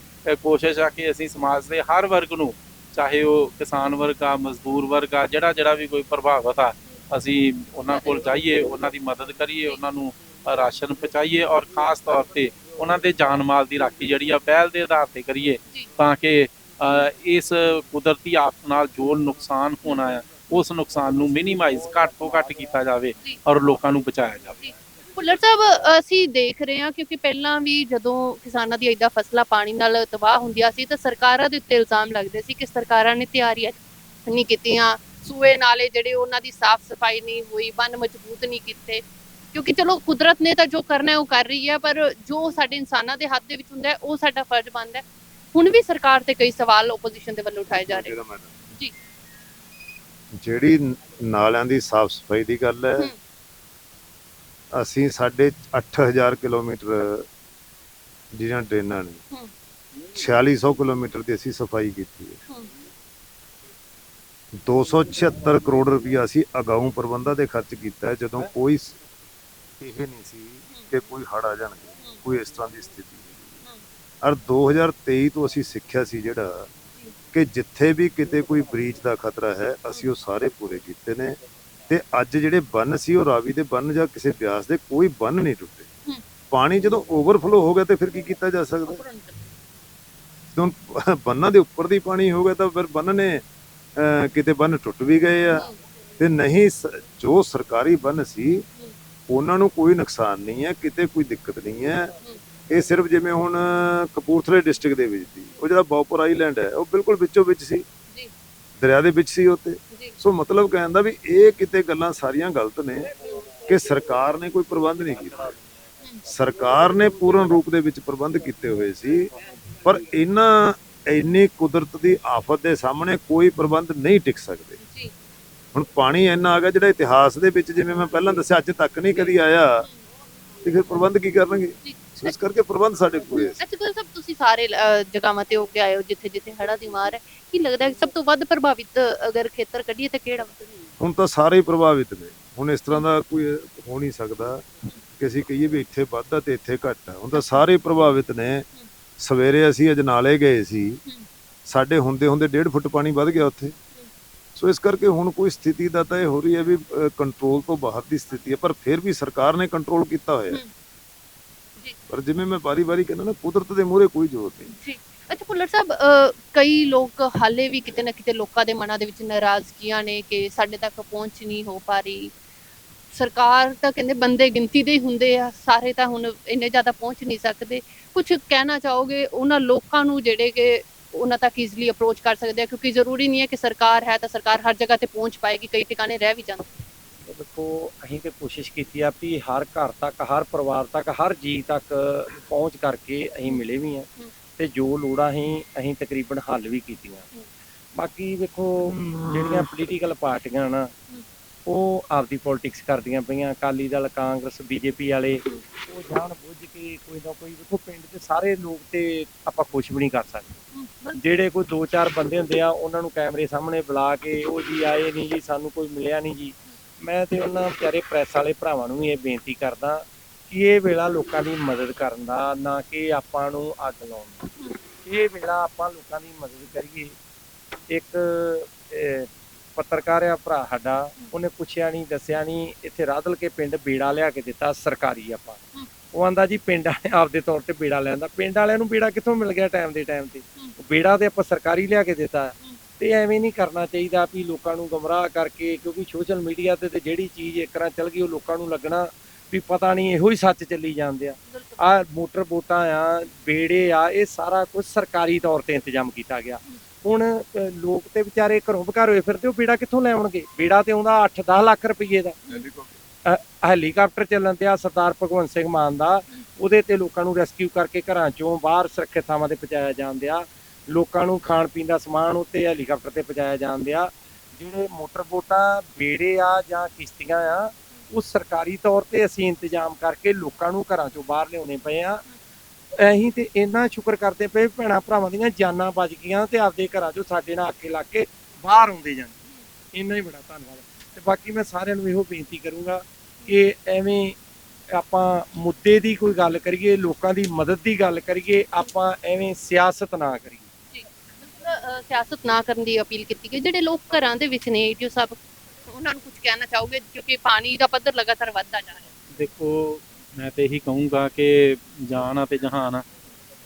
ਕੋਸ਼ਿਸ਼ ਆ ਕਿ ਅਸੀਂ ਸਮਾਜ ਦੇ ਹਰ ਵਰਗ ਨੂੰ ਚਾਹੇ ਉਹ ਕਿਸਾਨ ਵਰਗ ਆ ਮਜ਼ਦੂਰ ਵਰਗ ਆ ਜਿਹੜਾ ਜਿਹੜਾ ਵੀ ਕੋਈ ਪ੍ਰਭਾਵਿਤ ਆ ਅਸੀਂ ਉਹਨਾਂ ਕੋਲ ਜਾਈਏ ਉਹਨਾਂ ਦੀ ਮਦਦ ਕਰੀਏ ਉਹਨਾਂ ਨੂੰ ਰਾਸ਼ਨ ਪਹੁੰਚਾਈਏ ਔਰ ਖਾਸ ਤੌਰ ਤੇ ਉਹਨਾਂ ਦੇ ਜਾਨ ਮਾਲ ਦੀ ਰਾਖੀ ਜਿਹੜੀ ਆ ਪਹਿਲ ਦੇ ਆਧਾਰ ਤੇ ਕਰੀਏ। ਤਾਂ ਕਿ ਇਸ ਕੁਦਰਤੀ ਆਫਤ ਨਾਲ ਜੋ ਨੁਕਸਾਨ ਹੋਣਾ ਆ ਉਸ ਨੁਕਸਾਨ ਨੂੰ ਮਿਨੀਮਾਈਜ਼ ਘੱਟ ਤੋਂ ਘੱਟ ਕੀਤਾ ਜਾਵੇ। ਔਰ ਲੋਕਾਂ ਨੂੰ ਬਚਾਇਆ ਜਾਵੇ। ਭੁੱਲਰ ਸਾਹਿਬ ਅਸੀਂ ਦੇਖ ਰਹੇ ਹਾਂ ਕਿਉਂਕਿ ਪਹਿਲਾਂ ਵੀ ਜਦੋਂ ਕਿਸਾਨਾਂ ਦੀ ਏਦਾਂ ਫਸਲਾਂ ਪਾਣੀ ਨਾਲ ਤਬਾਹ ਹੁੰਦੀਆਂ ਸੀ ਤਾਂ ਸਰਕਾਰਾਂ ਦੇ ਉੱਤੇ ਇਲਜ਼ਾਮ ਲੱਗਦੇ ਸੀ ਕਿ ਸਰਕਾਰਾਂ ਨੇ ਤਿਆਰੀ ਨਹੀਂ ਕੀਤੀਆਂ ਸੂਏ ਨਾਲੇ ਜਿਹੜੇ ਉਹਨਾਂ ਦੀ ਸਾਫ਼ ਸਫ਼ਾਈ ਨਹੀਂ ਹੋਈ ਬੰਨ ਮਜ਼ਬੂਤ ਨਹੀਂ ਕੀਤੇ। ਕਿਉਂਕਿ ਚਲੋ ਕੁਦਰਤ ਨੇ ਤਾਂ ਜੋ ਕਰਨਾ ਹੈ ਉਹ ਕਰ ਰਹੀ ਹੈ ਪਰ ਜੋ ਸਾਡੇ ਇਨਸਾਨਾਂ ਦੇ ਹੱਥ ਦੇ ਵਿੱਚ ਹੁੰਦਾ ਹੈ ਉਹ ਸਾਡਾ ਫਰਜ਼ ਬਣਦਾ ਹੈ। ਹੁਣ ਵੀ ਸਰਕਾਰ ਤੇ ਕਈ ਸਵਾਲ ਆਪੋਜੀਸ਼ਨ ਦੇ ਵੱਲੋਂ ਉਠਾਏ ਜਾ ਰਹੇ ਜੀ। ਜਿਹੜੀ ਨਾਲਿਆਂ ਦੀ ਸਾਫ਼ ਸਫ਼ਾਈ ਦੀ ਗੱਲ ਹੈ ਹੂੰ। ਅਸੀਂ ਸਾਡੇ 8000 ਕਿਲੋਮੀਟਰ ਜਿਹੜੀਆਂ ਟ੍ਰੇਨਾਂ ਨੇ ਹੂੰ। 4600 ਕਿਲੋਮੀਟਰ ਦੀ ਅਸੀਂ ਸਫ਼ਾਈ ਕੀਤੀ ਹੈ ਹੂੰ। 276 ਕਰੋੜ ਰੁਪਇਆ ਅਸੀਂ ਅਗਾਊਂ ਪ੍ਰਬੰਧਾਂ ਦੇ ਖਰਚ ਕੀਤਾ ਹੈ ਜਦੋਂ ਕੋਈ ਸ- ਇਹ ਨਹੀਂ ਸੀ ਕਿ ਕੋਈ ਹੜ ਆ ਜਾਣਗੇ ਕੋਈ ਇਸ ਤਰ੍ਹਾਂ ਦੀ ਸਥਿਤੀ ਔਰ 2023 ਤੋਂ ਅਸੀਂ ਸਿੱਖਿਆ ਸੀ ਜਿਹੜਾ ਕਿ ਜਿੱਥੇ ਵੀ ਕਿਤੇ ਕੋਈ ਬ੍ਰੀਚ ਦਾ ਖਤਰਾ ਹੈ ਅਸੀਂ ਉਹ ਸਾਰੇ ਪੂਰੇ ਕੀਤੇ ਨੇ। ਤੇ ਅੱਜ ਜਿਹੜੇ ਬੰਨ ਸੀ ਉਹ ਰਾਵੀ ਦੇ ਬੰਨ ਜਾਂ ਕਿਸੇ ਬਿਆਸ ਦੇ ਕੋਈ ਬੰਨ ਨਹੀਂ ਟੁੱਟੇ। ਪਾਣੀ ਜਦੋਂ ਓਵਰਫਲੋ ਹੋ ਗਿਆ ਤੇ ਫਿਰ ਕੀ ਕੀਤਾ ਜਾ ਸਕਦਾ? ਜਦੋਂ ਬੰਨਾਂ ਦੇ ਉੱਪਰ ਦੀ ਪਾਣੀ ਹੋ ਗਿਆ ਤਾਂ ਫਿਰ ਬੰਨ ਨੇ ਕਿਤੇ ਬੰਨ ਟੁੱਟ ਵੀ ਗਏ ਆ। ਤੇ ਨਹੀਂ ਜੋ ਸਰਕਾਰੀ ਬੰਨ ਸੀ ਉਹਨਾਂ ਨੂੰ ਕੋਈ ਨੁਕਸਾਨ ਨਹੀਂ ਹੈ ਕਿਤੇ ਕੋਈ ਦਿੱਕਤ ਨਹੀਂ ਹੈ। ਇਹ ਸਿਰਫ ਜਿਵੇਂ ਹੁਣ ਕਪੂਰਥਲੇ ਡਿਸਟ੍ਰਿਕਟ ਦੇ ਵਿੱਚ ਸੀ ਉਹ ਜਿਹੜਾ ਬੌਪਰ ਆਈਲੈਂਡ ਹੈ ਉਹ ਬਿਲਕੁਲ ਵਿੱਚੋਂ ਵਿੱਚ ਸੀ। ਜੀ। ਦਰਿਆ ਦੇ ਵਿੱਚ ਸੀ ਉੱਤੇ ਸੋ ਮਤਲਬ ਕਹਿਣ ਦਾ ਵੀ ਇਹ ਕਿਤੇ ਗੱਲਾਂ ਸਾਰੀਆਂ ਗਲਤ ਨੇ ਕਿ ਸਰਕਾਰ ਨੇ ਕੋਈ ਪ੍ਰਬੰਧ ਨਹੀਂ ਕੀਤਾ। ਸਰਕਾਰ ਨੇ ਪੂਰਨ ਰੂਪ ਦੇ ਵਿੱਚ ਪ੍ਰਬੰਧ ਕੀਤੇ ਹੋਏ ਸੀ ਪਰ ਇਹਨਾਂ ਇੰਨੀ ਕੁਦਰਤ ਦੀ ਆਫਤ ਦੇ ਸਾਹਮਣੇ ਕੋਈ ਪ੍ਰਬੰਧ ਨਹੀਂ ਟਿਕ ਸਕਦੇ। ਹੁਣ ਪਾਣੀ ਇੰਨਾ ਆ ਗਿਆ ਜਿਹੜਾ ਇਤਿਹਾਸ ਦੇ ਵਿੱਚ ਜਿਵੇਂ ਮੈਂ ਪਹਿਲਾਂ ਦੱਸਿਆ ਅੱਜ ਤੱਕ ਨਹੀਂ ਕਦੀ ਆਇਆ ਤੇ ਫਿਰ ਪ੍ਰਬੰਧ ਕੀ ਕਰਨਗੇ? ਸੋ ਇਸ ਕਰਕੇ ਪ੍ਰਬੰਧ ਸਾਡੇ ਪੂਰੇ ਅੱਛਾ ਗੁਰੂ ਸਾਹਿਬ ਤੁਸੀਂ ਸਾਰੇ ਜਗ੍ਹਾਵਾਂ ਤੇ ਹੋ ਕੇ ਆਏ ਹੋ ਜਿੱਥੇ ਜਿੱਥੇ ਹੜ੍ਹਾਂ ਦੀ ਮਾਰ ਹੈ ਕੀ ਲੱਗਦਾ ਹੈ ਸਭ ਤੋਂ ਵੱਧ ਪ੍ਰਭਾਵਿਤ ਅਗਰ ਖੇਤਰ ਕੱਢੀਏ ਤਾਂ ਕਿਹੜਾ ਹੁਣ ਤਾਂ ਸਾਰੇ ਪ੍ਰਭਾਵਿਤ ਨੇ। ਹੁਣ ਇਸ ਤਰ੍ਹਾਂ ਦਾ ਕੋਈ ਹੋ ਨਹੀਂ ਸਕਦਾ ਕਿ ਅਸੀਂ ਕਹੀਏ ਵੀ ਇੱਥੇ ਵੱਧ ਤੇ ਇੱਥੇ ਘੱਟ ਹੁਣ ਤਾਂ ਸਾਰੇ ਪ੍ਰਭਾਵਿਤ ਨੇ। ਸਵੇਰੇ ਅਸੀਂ ਅਜਨਾਲੇ ਗਏ ਸੀ। ਸਾਡੇ ਹੁੰਦੇ ਹੁੰਦੇ 1.5 ਫੁੱਟ ਪਾਣੀ ਵੱਧ ਗਿਆ ਉੱਥੇ। ਸੋ ਇਸ ਕਰਕੇ ਹੁਣ ਕੋਈ ਸਥਿਤੀ ਦਾ ਤਾਂ ਇਹ ਹੋ ਰਹੀ ਹੈ ਵੀ ਕੰਟਰੋਲ ਤੋਂ ਬਾਹਰ ਦੀ ਸਥਿਤੀ ਹੈ ਪਰ ਫਿਰ ਵੀ ਸਰਕਾਰ ਨੇ ਕੰਟਰੋਲ ਕੀਤਾ ਹੋਇਆ ਹੈ। ਪਰ ਜਿਵੇਂ ਮੈਂ ਵਾਰੀ-ਵਾਰੀ ਕਹਿੰਦਾ ਨਾ ਕੁਦਰਤ ਦੇ ਮੂਹਰੇ ਕੋਈ ਜ਼ੋਰ ਨਹੀਂ। ਜੀ। ਅੱਛਾ ਭੁੱਲਰ ਸਾਹਿਬ ਅ, ਕਈ ਲੋਕ ਹਾਲੇ ਵੀ ਕਿਤੇ ਨਾ ਕਿਤੇ ਲੋਕਾਂ ਦੇ ਮਨਾਂ ਦੇ ਵਿੱਚ ਨਾਰਾਜ਼ਗੀਆਂ ਨੇ ਕਿ ਸਾਡੇ ਤੱਕ ਪਹੁੰਚ ਨਹੀਂ ਹੋ ਪਾ ਰਹੀ। ਸਰਕਾਰ ਤਾਂ ਕਹਿੰਦੇ ਬੰਦੇ ਗਿਣਤੀ ਦੇ ਹੀ ਹੁੰਦੇ ਆ ਸਾਰੇ ਤਾਂ ਹੁਣ ਇੰਨੇ ਜ਼ਿਆਦਾ ਪਹੁੰਚ ਨਹੀਂ ਸਕਦੇ। ਕੁਝ ਕਹਿਣਾ ਚਾਹੋਗੇ ਉਹਨਾਂ ਲੋਕਾਂ ਨੂੰ ਜਿਹੜੇ ਕਿ ਉਹਨਾਂ ਤੱਕ ਈਜ਼ੀਲੀ ਅਪਰੋਚ ਕਰ ਸਕਦੇ ਆ? ਕਿਉਂਕਿ ਜ਼ਰੂਰੀ ਨਹੀਂ ਹੈ ਕਿ ਸਰਕਾਰ ਹੈ ਤਾਂ ਸਰਕਾਰ ਹਰ ਜਗ੍ਹਾ ਤੇ ਪਹੁੰਚ ਪਾਏਗੀ ਕਈ ਟਿਕਾਣੇ ਰਹਿ ਵੀ ਜਾਂਦੇ। ਦੇਖੋ ਅਸੀਂ ਤੇ ਕੋਸ਼ਿਸ਼ ਕੀਤੀ ਆ ਵੀ ਹਰ ਘਰ ਤੱਕ ਹਰ ਪਰਿਵਾਰ ਤੱਕ ਹਰ ਜੀ ਤੱਕ ਪਹੁੰਚ ਕਰਕੇ ਅਸੀਂ ਮਿਲੇ ਵੀ ਆ। ਤੇ ਜੋ ਲੋੜਾਂ ਅਸੀਂ ਅਸੀਂ ਤਕਰੀਬਨ ਹੱਲ ਵੀ ਕੀਤੀਆਂ। ਬਾਕੀ ਵੇਖੋ ਜਿਹੜੀਆਂ ਪੋਲੀਟੀਕਲ ਪਾਰਟੀਆਂ ਨਾ ਉਹ ਆਪਦੀ ਪੋਲਿਟਿਕਸ ਕਰਦੀਆਂ ਪਈਆਂ। ਅਕਾਲੀ ਦਲ ਕਾਂਗਰਸ ਬੀਜੇਪੀ ਵਾਲੇ ਉਹ ਜਾਣ ਬੁੱਝ ਕੇ ਕੋਈ ਨਾ ਕੋਈ ਵੇਖੋ ਪਿੰਡ ਦੇ ਸਾਰੇ ਲੋਕ ਤੇ ਆਪਾਂ ਕੁਝ ਵੀ ਨਹੀਂ ਕਰ ਸਕਦੇ। ਜਿਹੜੇ ਕੋਈ ਦੋ ਚਾਰ ਬੰਦੇ ਹੁੰਦੇ ਆ ਉਹਨਾਂ ਨੂੰ ਕੈਮਰੇ ਸਾਹਮਣੇ ਬੁਲਾ ਕੇ ਉਹ ਜੀ ਆਏ ਨਹੀਂ ਜੀ ਸਾਨੂੰ ਕੋਈ ਮਿਲਿਆ ਨਹੀਂ ਜੀ। ਮੈਂ ਤੇ ਉਹਨਾਂ ਵਿਚਾਰੇ ਪ੍ਰੈਸ ਵਾਲੇ ਭਰਾਵਾਂ ਨੂੰ ਵੀ ਇਹ ਬੇਨਤੀ ਕਰਦਾ ਕਿ ਇਹ ਵੇਲਾ ਲੋਕਾਂ ਦੀ ਮਦਦ ਕਰਨ ਦਾ, ਨਾ ਕਿ ਆਪਾਂ ਨੂੰ ਅੱਗ ਲਾਉਣ ਦਾ। ਇਹ ਵੇਲਾ ਆਪਾਂ ਲੋਕਾਂ ਦੀ ਮਦਦ ਕਰੀਏ। ਇੱਕ ਪੱਤਰਕਾਰ ਆ ਭਰਾ ਸਾਡਾ, ਉਹਨੇ ਪੁੱਛਿਆ ਨਹੀਂ ਦੱਸਿਆ ਨਹੀਂ ਇੱਥੇ ਰਾਦਲ ਕੇ ਪਿੰਡ ਬੇੜਾ ਲਿਆ ਕੇ ਦਿੱਤਾ ਸਰਕਾਰੀ ਆਪਾਂ ਉਹ ਆਂਦਾ ਜੀ ਪਿੰਡ ਵਾਲੇ ਆਪਦੇ ਤੌਰ ਤੇ ਬੇੜਾ ਲੈਂਦਾ ਪਿੰਡ ਵਾਲਿਆਂ ਨੂੰ ਬੇੜਾ ਕਿੱਥੋਂ ਮਿਲ ਗਿਆ ਟਾਈਮ ਦੇ ਟਾਈਮ ਤੇ? ਹਮ। ਬੇੜਾ ਤੇ ਆਪਾਂ ਸਰਕਾਰੀ ਲਿਆ ਕੇ ਦਿੱਤਾ। ਤੇ ਐਵੇਂ ਨਹੀਂ ਕਰਨਾ ਚਾਹੀਦਾ ਵੀ ਲੋਕਾਂ ਨੂੰ ਗਮਰਾਹ ਕਰਕੇ ਕਿਉਂਕਿ ਸੋਸ਼ਲ ਮੀਡੀਆ ਤੇ ਤੇ ਜਿਹੜੀ ਚੀਜ਼ ਇੱਕ ਵਾਰ ਚੱਲ ਗਈ ਉਹ ਲੋਕਾਂ ਨੂੰ ਲੱਗਣਾ ਵੀ ਪਤਾ ਨਹੀਂ ਇਹੋ ਹੀ ਸੱਚ ਚੱਲੀ ਜਾਂਦੇ ਆ। ਆ ਮੋਟਰ ਬੋਟਾਂ ਆ ਬੇੜੇ ਆ ਇਹ ਸਾਰਾ ਕੁਝ ਸਰਕਾਰੀ ਤੌਰ ਤੇ ਇੰਤਜ਼ਾਮ ਕੀਤਾ ਗਿਆ। ਹੁਣ ਲੋਕ ਤੇ ਵਿਚਾਰੇ ਘਰੋਂ ਬਘਰ ਹੋਏ ਫਿਰਦੇ ਉਹ ਬੇੜਾ ਕਿੱਥੋਂ ਲੈ ਆਉਣਗੇ? ਬੇੜਾ ਤੇ ਆਉਂਦਾ 8-10 ਲੱਖ ਰੁਪਏ ਦਾ। ਹੈਲੀਕਾਪਟਰ। ਚੱਲਣ ਤੇ ਆ ਸਰਦਾਰ ਭਗਵੰਤ ਸਿੰਘ ਮਾਨ ਦਾ। ਉਹਦੇ ਤੇ ਲੋਕਾਂ ਨੂੰ ਰੈਸਕਿਊ ਕਰਕੇ ਘਰਾਂ ਚੋਂ ਬਾਹਰ ਸੁਰੱਖਿਅਤ ਥਾਵਾਂ ਤੇ ਪਹੁੰਚਾਇਆ ਜਾਂਦਿਆ ਲੋਕਾਂ ਨੂੰ ਖਾਣ ਪੀਣ ਦਾ ਸਮਾਨ ਉੱਤੇ ਹੈਲੀਕਾਪਟਰ ਤੇ ਪਹੁੰਚਾਇਆ ਜਾਂਦਿਆ ਜਿਹੜੇ ਮੋਟਰ ਬੋਟਾਂ ਬੇੜੇ ਆ ਜਾਂ ਕਿਸ਼ਤੀਆਂ ਆ, ਉਹ ਸਰਕਾਰੀ ਤੌਰ ਤੇ ਅਸੀਂ ਇੰਤਜ਼ਾਮ ਕਰਕੇ ਲੋਕਾਂ ਨੂੰ ਘਰਾਂ ਚੋਂ ਬਾਹਰ ਲਿਆਉਣੇ ਪਏ ਆ। ਅਸੀਂ ਤੇ ਇੰਨਾ ਸ਼ੁਕਰ ਕਰਦੇ ਪਏ ਭੈਣਾ ਭਰਾਵਾਂ ਦੀਆਂ ਜਾਨਾਂ ਬਚ ਗਈਆਂ ਤੇ ਆਪਦੇ ਘਰਾਂ ਚੋਂ ਸਾਡੇ ਨਾਲ ਆਕੇ ਲਾ ਕੇ ਬਾਹਰ ਆਉਂਦੇ ਜਾਂਦੇ ਇੰਨਾ ਹੀ ਬੜਾ ਧੰਨਵਾਦ। ਤੇ ਬਾਕੀ ਮੈਂ ਸਾਰਿਆਂ ਨੂੰ ਇਹੋ ਬੇਨਤੀ ਕਰੂੰਗਾ ਕਿ ਐਵੇਂ ਆਪਾਂ ਮੁੱਦੇ ਦੀ ਕੋਈ ਗੱਲ ਕਰੀਏ, ਲੋਕਾਂ ਦੀ ਮਦਦ ਦੀ ਗੱਲ ਕਰੀਏ, ਆਪਾਂ ਐਵੇਂ ਸਿਆਸਤ ਨਾ ਕਰੀਏ। ਸਿਆਸਤ ਨਾ ਕਰਨ ਦੀ ਅਪੀਲ ਕੀਤੀ ਗਈ। ਜਿਹੜੇ ਲੋਕ ਘਰਾਂ ਦੇ ਵਿੱਚ ਨੇ ਏਟੀਓ ਸਾਹਿਬ ਉਹਨਾਂ ਨੂੰ ਕੁਝ ਕਹਿਣਾ ਚਾਹੋਗੇ, ਕਿਉਂਕਿ ਪਾਣੀ ਦਾ ਪੱਧਰ ਲਗਾਤਾਰ ਵੱਧਦਾ ਜਾ ਰਿਹਾ ਦੇਖੋ, ਮੈਂ ਤੇ ਇਹੀ ਕਹੂੰਗਾ ਕਿ ਜਾਨ ਆ ਤੇ ਜਹਾਨ ਆ।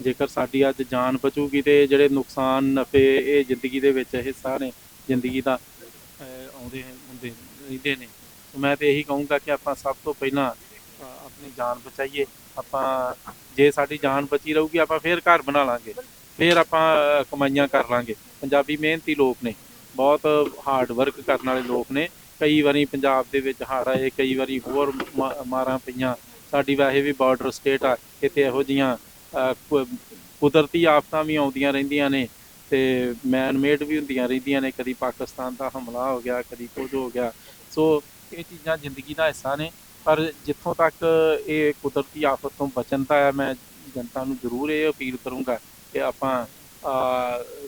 ਜੇਕਰ ਸਾਡੀ ਅੱਜ ਜਾਨ ਬਚੂਗੀ ਤੇ ਜਿਹੜੇ ਨੁਕਸਾਨ, ਨਫੇ ਇਹ ਜ਼ਿੰਦਗੀ ਦੇ ਵਿੱਚ ਹਿੱਸਾ ਨੇ ਜ਼ਿੰਦਗੀ ਦਾ ਆਉਂਦੇ ਹੁੰਦੇ, ਰਹਿੰਦੇ ਨੇ। ਮੈਂ ਤੇ ਇਹੀ ਕਹੂੰਗਾ ਕਿ ਆਪਾਂ ਸਭ ਤੋਂ ਪਹਿਲਾਂ ਆਪਣੀ ਜਾਨ ਬਚਾਈਏ। ਆਪਾਂ, ਜੇ ਸਾਡੀ ਜਾਨ ਬਚੀ ਰਹੂਗੀ, ਆਪਾਂ ਫੇਰ ਘਰ ਬਣਾ ਲਾਂਗੇ। ਫਿਰ ਆਪਾਂ ਕਮਾਈਆਂ ਕਰ ਲਾਂਗੇ। ਪੰਜਾਬੀ ਮਿਹਨਤੀ ਲੋਕ ਨੇ। ਬਹੁਤ ਹਾਰਡ ਵਰਕ ਕਰਨ ਵਾਲੇ ਲੋਕ ਨੇ। ਕਈ ਵਾਰੀ ਪੰਜਾਬ ਦੇ ਵਿੱਚ ਹੜ੍ਹ ਆਏ, ਕਈ ਵਾਰੀ ਹੋਰ ਮਾ- ਮਾਰਾਂ ਪਈਆਂ। ਸਾਡੀ ਵੈਸੇ ਵੀ ਬਾਰਡਰ ਸਟੇਟ ਆ, ਇੱਥੇ ਇਹੋ ਜੀਆਂ ਕੁਦਰਤੀ ਆਫਤਾਂ ਵੀ ਆਉਂਦੀਆਂ ਰਹਿੰਦੀਆਂ ਨੇ। ਤੇ ਮੈਨ ਮੇਡ ਵੀ ਹੁੰਦੀਆਂ ਰਹਿੰਦੀਆਂ ਨੇ। ਕਦੀ ਪਾਕਿਸਤਾਨ ਦਾ ਹਮਲਾ ਹੋ ਗਿਆ, ਕਦੀ ਕੁਝ ਹੋ ਗਿਆ। ਸੋ, ਇਹ ਚੀਜ਼ਾਂ ਜ਼ਿੰਦਗੀ ਦਾ ਹਿੱਸਾ ਨੇ। ਪਰ ਜਿੱਥੋਂ ਤੱਕ ਇਹ ਕੁਦਰਤੀ ਆਫਤ ਤੋਂ ਬਚਣ ਦਾ ਹੈ, ਮੈਂ ਜਨਤਾ ਨੂੰ ਜ਼ਰੂਰ ਇਹ ਅਪੀਲ ਕਰੂੰਗਾ ਆਪਾਂ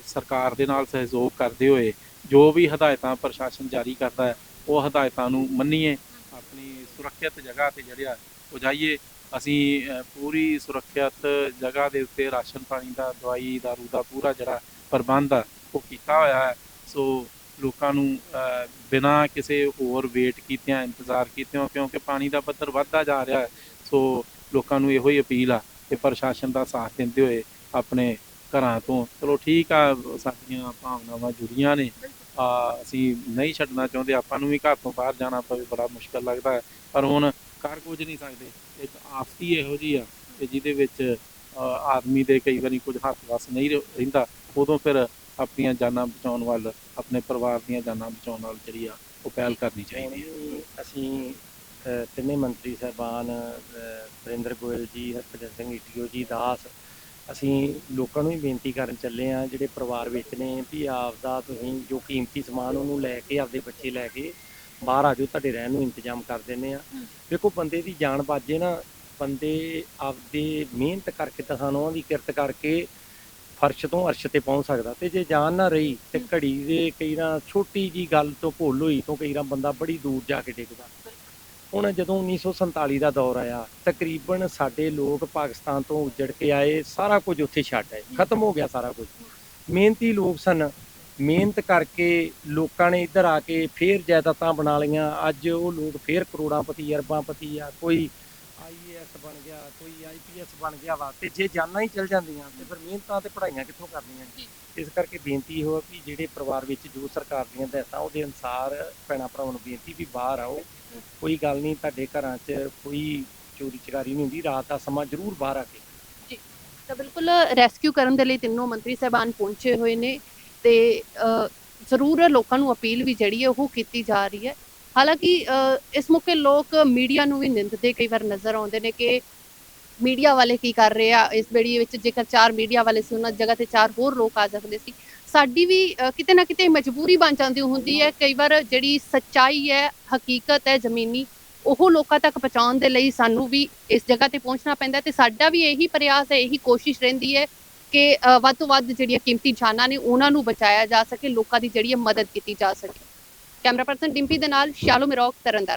ਸਰਕਾਰ ਦੇ ਨਾਲ ਸਹਿਯੋਗ ਕਰਦੇ ਹੋਏ ਜੋ ਵੀ ਹਦਾਇਤਾਂ ਪ੍ਰਸ਼ਾਸਨ ਜਾਰੀ ਕਰਦਾ ਹੈ ਉਹ ਹਦਾਇਤਾਂ ਨੂੰ ਮੰਨੀਏ ਆਪਣੀ ਸੁਰੱਖਿਅਤ ਜਗ੍ਹਾ ਤੇ ਜਿਹੜਾ ਉਹ ਜਾਈਏ ਅਸੀਂ ਪੂਰੀ ਸੁਰੱਖਿਅਤ ਜਗ੍ਹਾ ਦੇ ਉੱਤੇ ਰਾਸ਼ਨ ਪਾਣੀ ਦਾ ਦਵਾਈ ਦਾਰੂ ਦਾ ਪੂਰਾ ਜਿਹੜਾ ਪ੍ਰਬੰਧ ਆ ਉਹ ਕੀਤਾ ਹੋਇਆ ਹੈ। ਸੋ ਲੋਕਾਂ ਨੂੰ ਅਹ, ਬਿਨਾਂ ਕਿਸੇ ਹੋਰ ਵੇਟ ਕੀਤਿਆਂ ਇੰਤਜ਼ਾਰ ਕੀਤਿਆਂ ਕਿਉਂਕਿ ਪਾਣੀ ਦਾ ਪੱਧਰ ਵੱਧਦਾ ਜਾ ਰਿਹਾ ਹੈ ਸੋ ਲੋਕਾਂ ਨੂੰ ਇਹੋ ਹੀ ਅਪੀਲ ਆ ਕਿ ਪ੍ਰਸ਼ਾਸਨ ਦਾ ਸਾਥ ਦਿੰਦੇ ਹੋਏ ਆਪਣੇ ਘਰਾਂ ਤੋਂ। ਚਲੋ ਠੀਕ ਆ, ਸਾਡੀਆਂ ਭਾਵਨਾਵਾਂ ਜੁੜੀਆਂ ਨੇ। ਆ, ਅਸੀਂ ਨਹੀਂ ਛੱਡਣਾ ਚਾਹੁੰਦੇ, ਆਪਾਂ ਨੂੰ ਵੀ ਘਰ ਤੋਂ ਬਾਹਰ ਜਾਣਾ ਪਵੇ, ਬੜਾ ਮੁਸ਼ਕਲ ਲੱਗਦਾ ਹੈ। ਪਰ ਹੁਣ ਕਰ ਕੁਝ ਨਹੀਂ ਸਕਦੇ। ਇੱਕ ਆਫਤੀ ਇਹੋ ਜੀ ਆ ਕਿ ਜਿਹਦੇ ਵਿੱਚ ਆਦਮੀ ਦੇ ਕਈ ਵਾਰੀ ਕੁਝ ਹੱਥ ਵਸ ਨਹੀਂ ਰਹਿੰਦਾ। ਉਦੋਂ ਫਿਰ ਆਪਣੀਆਂ ਜਾਨਾਂ ਬਚਾਉਣ ਵੱਲ, ਆਪਣੇ ਪਰਿਵਾਰ ਦੀਆਂ ਜਾਨਾਂ ਬਚਾਉਣ ਵੱਲ ਜਿਹੜੀ ਆ, ਉਹ ਪਹਿਲ ਕਰਨੀ ਚਾਹੀਦੀ ਹੈ। ਅਸੀਂ ਤਿੰਨੇ ਮੰਤਰੀ ਸਾਹਿਬਾਨ ਵਰਿੰਦਰ ਗੋਇਲ ਜੀ, ਹਰਭਜਨ ਸਿੰਘ ਈਟੀਓ ਜੀ, ਦਾਸ ਅਸੀਂ ਲੋਕਾਂ ਨੂੰ ਵੀ ਬੇਨਤੀ ਕਰਨ ਚੱਲੇ ਆ ਜਿਹੜੇ ਪਰਿਵਾਰ ਵਿੱਚ ਨੇ ਵੀ ਆਪਦਾ ਤੁਸੀਂ ਜੋ ਕੀਮਤੀ ਸਮਾਨ ਉਹਨੂੰ ਲੈ ਕੇ ਆਪਦੇ ਬੱਚੇ ਲੈ ਕੇ ਬਾਹਰ ਆ ਜਾਓ ਤੁਹਾਡੇ ਰਹਿਣ ਨੂੰ ਇੰਤਜ਼ਾਮ ਕਰ ਦਿੰਨੇ ਆ ਦੇਖੋ ਬੰਦੇ ਦੀ ਜਾਨ ਬਾਜੇ ਨਾ ਬੰਦੇ ਆਪਦੇ ਮਿਹਨਤ ਕਰਕੇ ਤਖਾਨੋਂ ਦੀ ਕਿਰਤ ਕਰਕੇ ਫਰਸ਼ ਤੋਂ ਅਰਸ਼ ਤੇ ਪਹੁੰਚ ਸਕਦਾ। ਤੇ ਜੇ ਜਾਨ ਨਾ ਰਹੀ ਤੇ ਘੜੀ ਦੇ ਕਈ ਨਾ ਛੋਟੀ ਜੀ ਗੱਲ ਤੋਂ ਭੁੱਲ ਹੋਈ ਤੋਂ ਕਈ ਨਾ ਬੰਦਾ ਬੜੀ ਦੂਰ ਜਾ ਕੇ ਡਿੱਗਦਾ। ਹੁਣ ਜਦੋਂ 1947 ਦਾ ਦੌਰ ਆਇਆ, ਤਕਰੀਬਨ ਸਾਡੇ ਲੋਕ ਪਾਕਿਸਤਾਨ ਤੋਂ ਉੱਜੜ ਕੇ ਆਏ, ਸਾਰਾ ਕੁਝ ਉੱਥੇ ਛੱਡ ਆਏ, ਖਤਮ ਹੋ ਗਿਆ ਸਾਰਾ ਕੁਝ। ਮਿਹਨਤੀ ਲੋਕ ਸਨ। ਮਿਹਨਤ ਕਰਕੇ ਲੋਕਾਂ ਨੇ ਇੱਧਰ ਆ ਕੇ ਫੇਰ ਜਾਇਦਾਦਾਂ ਬਣਾ ਲਈਆਂ। ਅੱਜ ਉਹ ਲੋਕ ਫੇਰ ਕਰੋੜਾਂਪਤੀ, ਅਰਬਾਂਪਤੀ ਆ, ਕੋਈ ਆਈਏਐਸ ਬਣ ਗਿਆ, ਕੋਈ ਆਈਪੀਐਸ ਬਣ ਗਿਆ ਵਾ, ਤੇ ਜੇ ਜਾਨਾਂ ਹੀ ਚਲ ਜਾਂਦੀਆਂ, ਤੇ ਫਿਰ ਮਿਹਨਤਾਂ ਤੇ ਪੜ੍ਹਾਈਆਂ ਕਿੱਥੋਂ ਕਰਨੀਆਂ? ਇਸ ਕਰਕੇ ਬੇਨਤੀ ਇਹੋ ਆ ਜਿਹੜੇ ਪਰਿਵਾਰ ਵਿੱਚ ਜੋ ਸਰਕਾਰ ਦੀਆਂ ਹਦਾਇਤਾਂ, ਉਹਦੇ ਅਨੁਸਾਰ ਭੈਣਾਂ ਭਰਾਵਾਂ ਨੂੰ ਬੇਨਤੀ ਵੀ ਬਾਹਰ ਆਓ। ਕੋਈ ਗੱਲ ਨਹੀਂ ਤੁਹਾਡੇ ਘਰਾਂ 'ਚ ਕੋਈ ਚੋਰੀ ਚਕਾਰੀ ਨਹੀਂ ਹੁੰਦੀ ਰਾਤ ਦਾ ਸਮਾਂ ਜ਼ਰੂਰ ਬਾਹਰ ਆ ਕੇ। ਤਾਂ ਬਿਲਕੁਲ ਰੈਸਕਿਊ ਕਰਨ ਦੇ ਲਈ ਤਿੰਨੋਂ ਮੰਤਰੀ ਸਾਹਿਬਾਨ ਪਹੁੰਚੇ ਹੋਏ ਨੇ ਤੇ ਅ, ਜ਼ਰੂਰ ਲੋਕਾਂ ਨੂੰ ਅਪੀਲ ਵੀ ਜਿਹੜੀ ਹੈ ਉਹ ਕੀਤੀ ਜਾ ਰਹੀ ਹੈ। ਹਾਲਾਂਕਿ ਅ, ਇਸ ਮੌਕੇ ਲੋਕ ਮੀਡੀਆ ਨੂੰ ਵੀ ਨਿੰਦਦੇ ਕਈ ਵਾਰ ਨਜ਼ਰ ਆਉਂਦੇ ਨੇ ਕਿ ਮੀਡੀਆ ਵਾਲੇ ਕੀ ਕਰ ਰਹੇ ਆ ਇਸ ਬੇੜੀ ਵਿੱਚ ਜੇਕਰ ਚਾਰ ਮੀਡੀਆ ਵਾਲੇ ਸੀ ਉਹਨਾਂ ਜਗ੍ਹਾ ਤੇ ਚਾਰ ਹੋਰ ਲੋਕ ਆ ਸਕਦੇ ਸੀ। ਸਾਡੀ ਵੀ ਕਿਤੇ ਨਾ ਕਿਤੇ ਮਜਬੂਰੀ ਬਣ ਜਾਂਦੀ ਹੁੰਦੀ ਹੈ। ਕਈ ਵਾਰ ਜਿਹੜੀ ਸੱਚਾਈ ਹੈ, ਹਕੀਕਤ ਹੈ, ਜ਼ਮੀਨੀ, ਉਹ ਲੋਕਾਂ ਤੱਕ ਪਹੁੰਚਾਉਣ ਦੇ ਲਈ ਸਾਨੂੰ ਵੀ ਇਸ ਜਗ੍ਹਾ ਤੇ ਪਹੁੰਚਣਾ ਪੈਂਦਾ ਹੈ ਤੇ ਸਾਡਾ ਵੀ ਇਹੀ ਪ੍ਰਯਾਸ ਹੈ, ਇਹੀ ਕੋਸ਼ਿਸ਼ ਰਹਿੰਦੀ ਹੈ ਕਿ ਵੱਧ ਤੋਂ ਵੱਧ ਜਿਹੜੀਆਂ ਕੀਮਤੀ ਜਾਨਾਂ ਨੇ, ਉਹਨਾਂ ਨੂੰ ਬਚਾਇਆ ਜਾ ਸਕੇ, ਲੋਕਾਂ ਦੀ ਜਿਹੜੀ ਹੈ ਮਦਦ ਕੀਤੀ ਜਾ ਸਕੇ। ਕੈਮਰਾ ਪਰਸਨ ਡਿੰਪੀ ਦੇ ਨਾਲ ਸ਼ਾਲੋ ਮਿਰੋਕ ਤਰਨਦਾਰ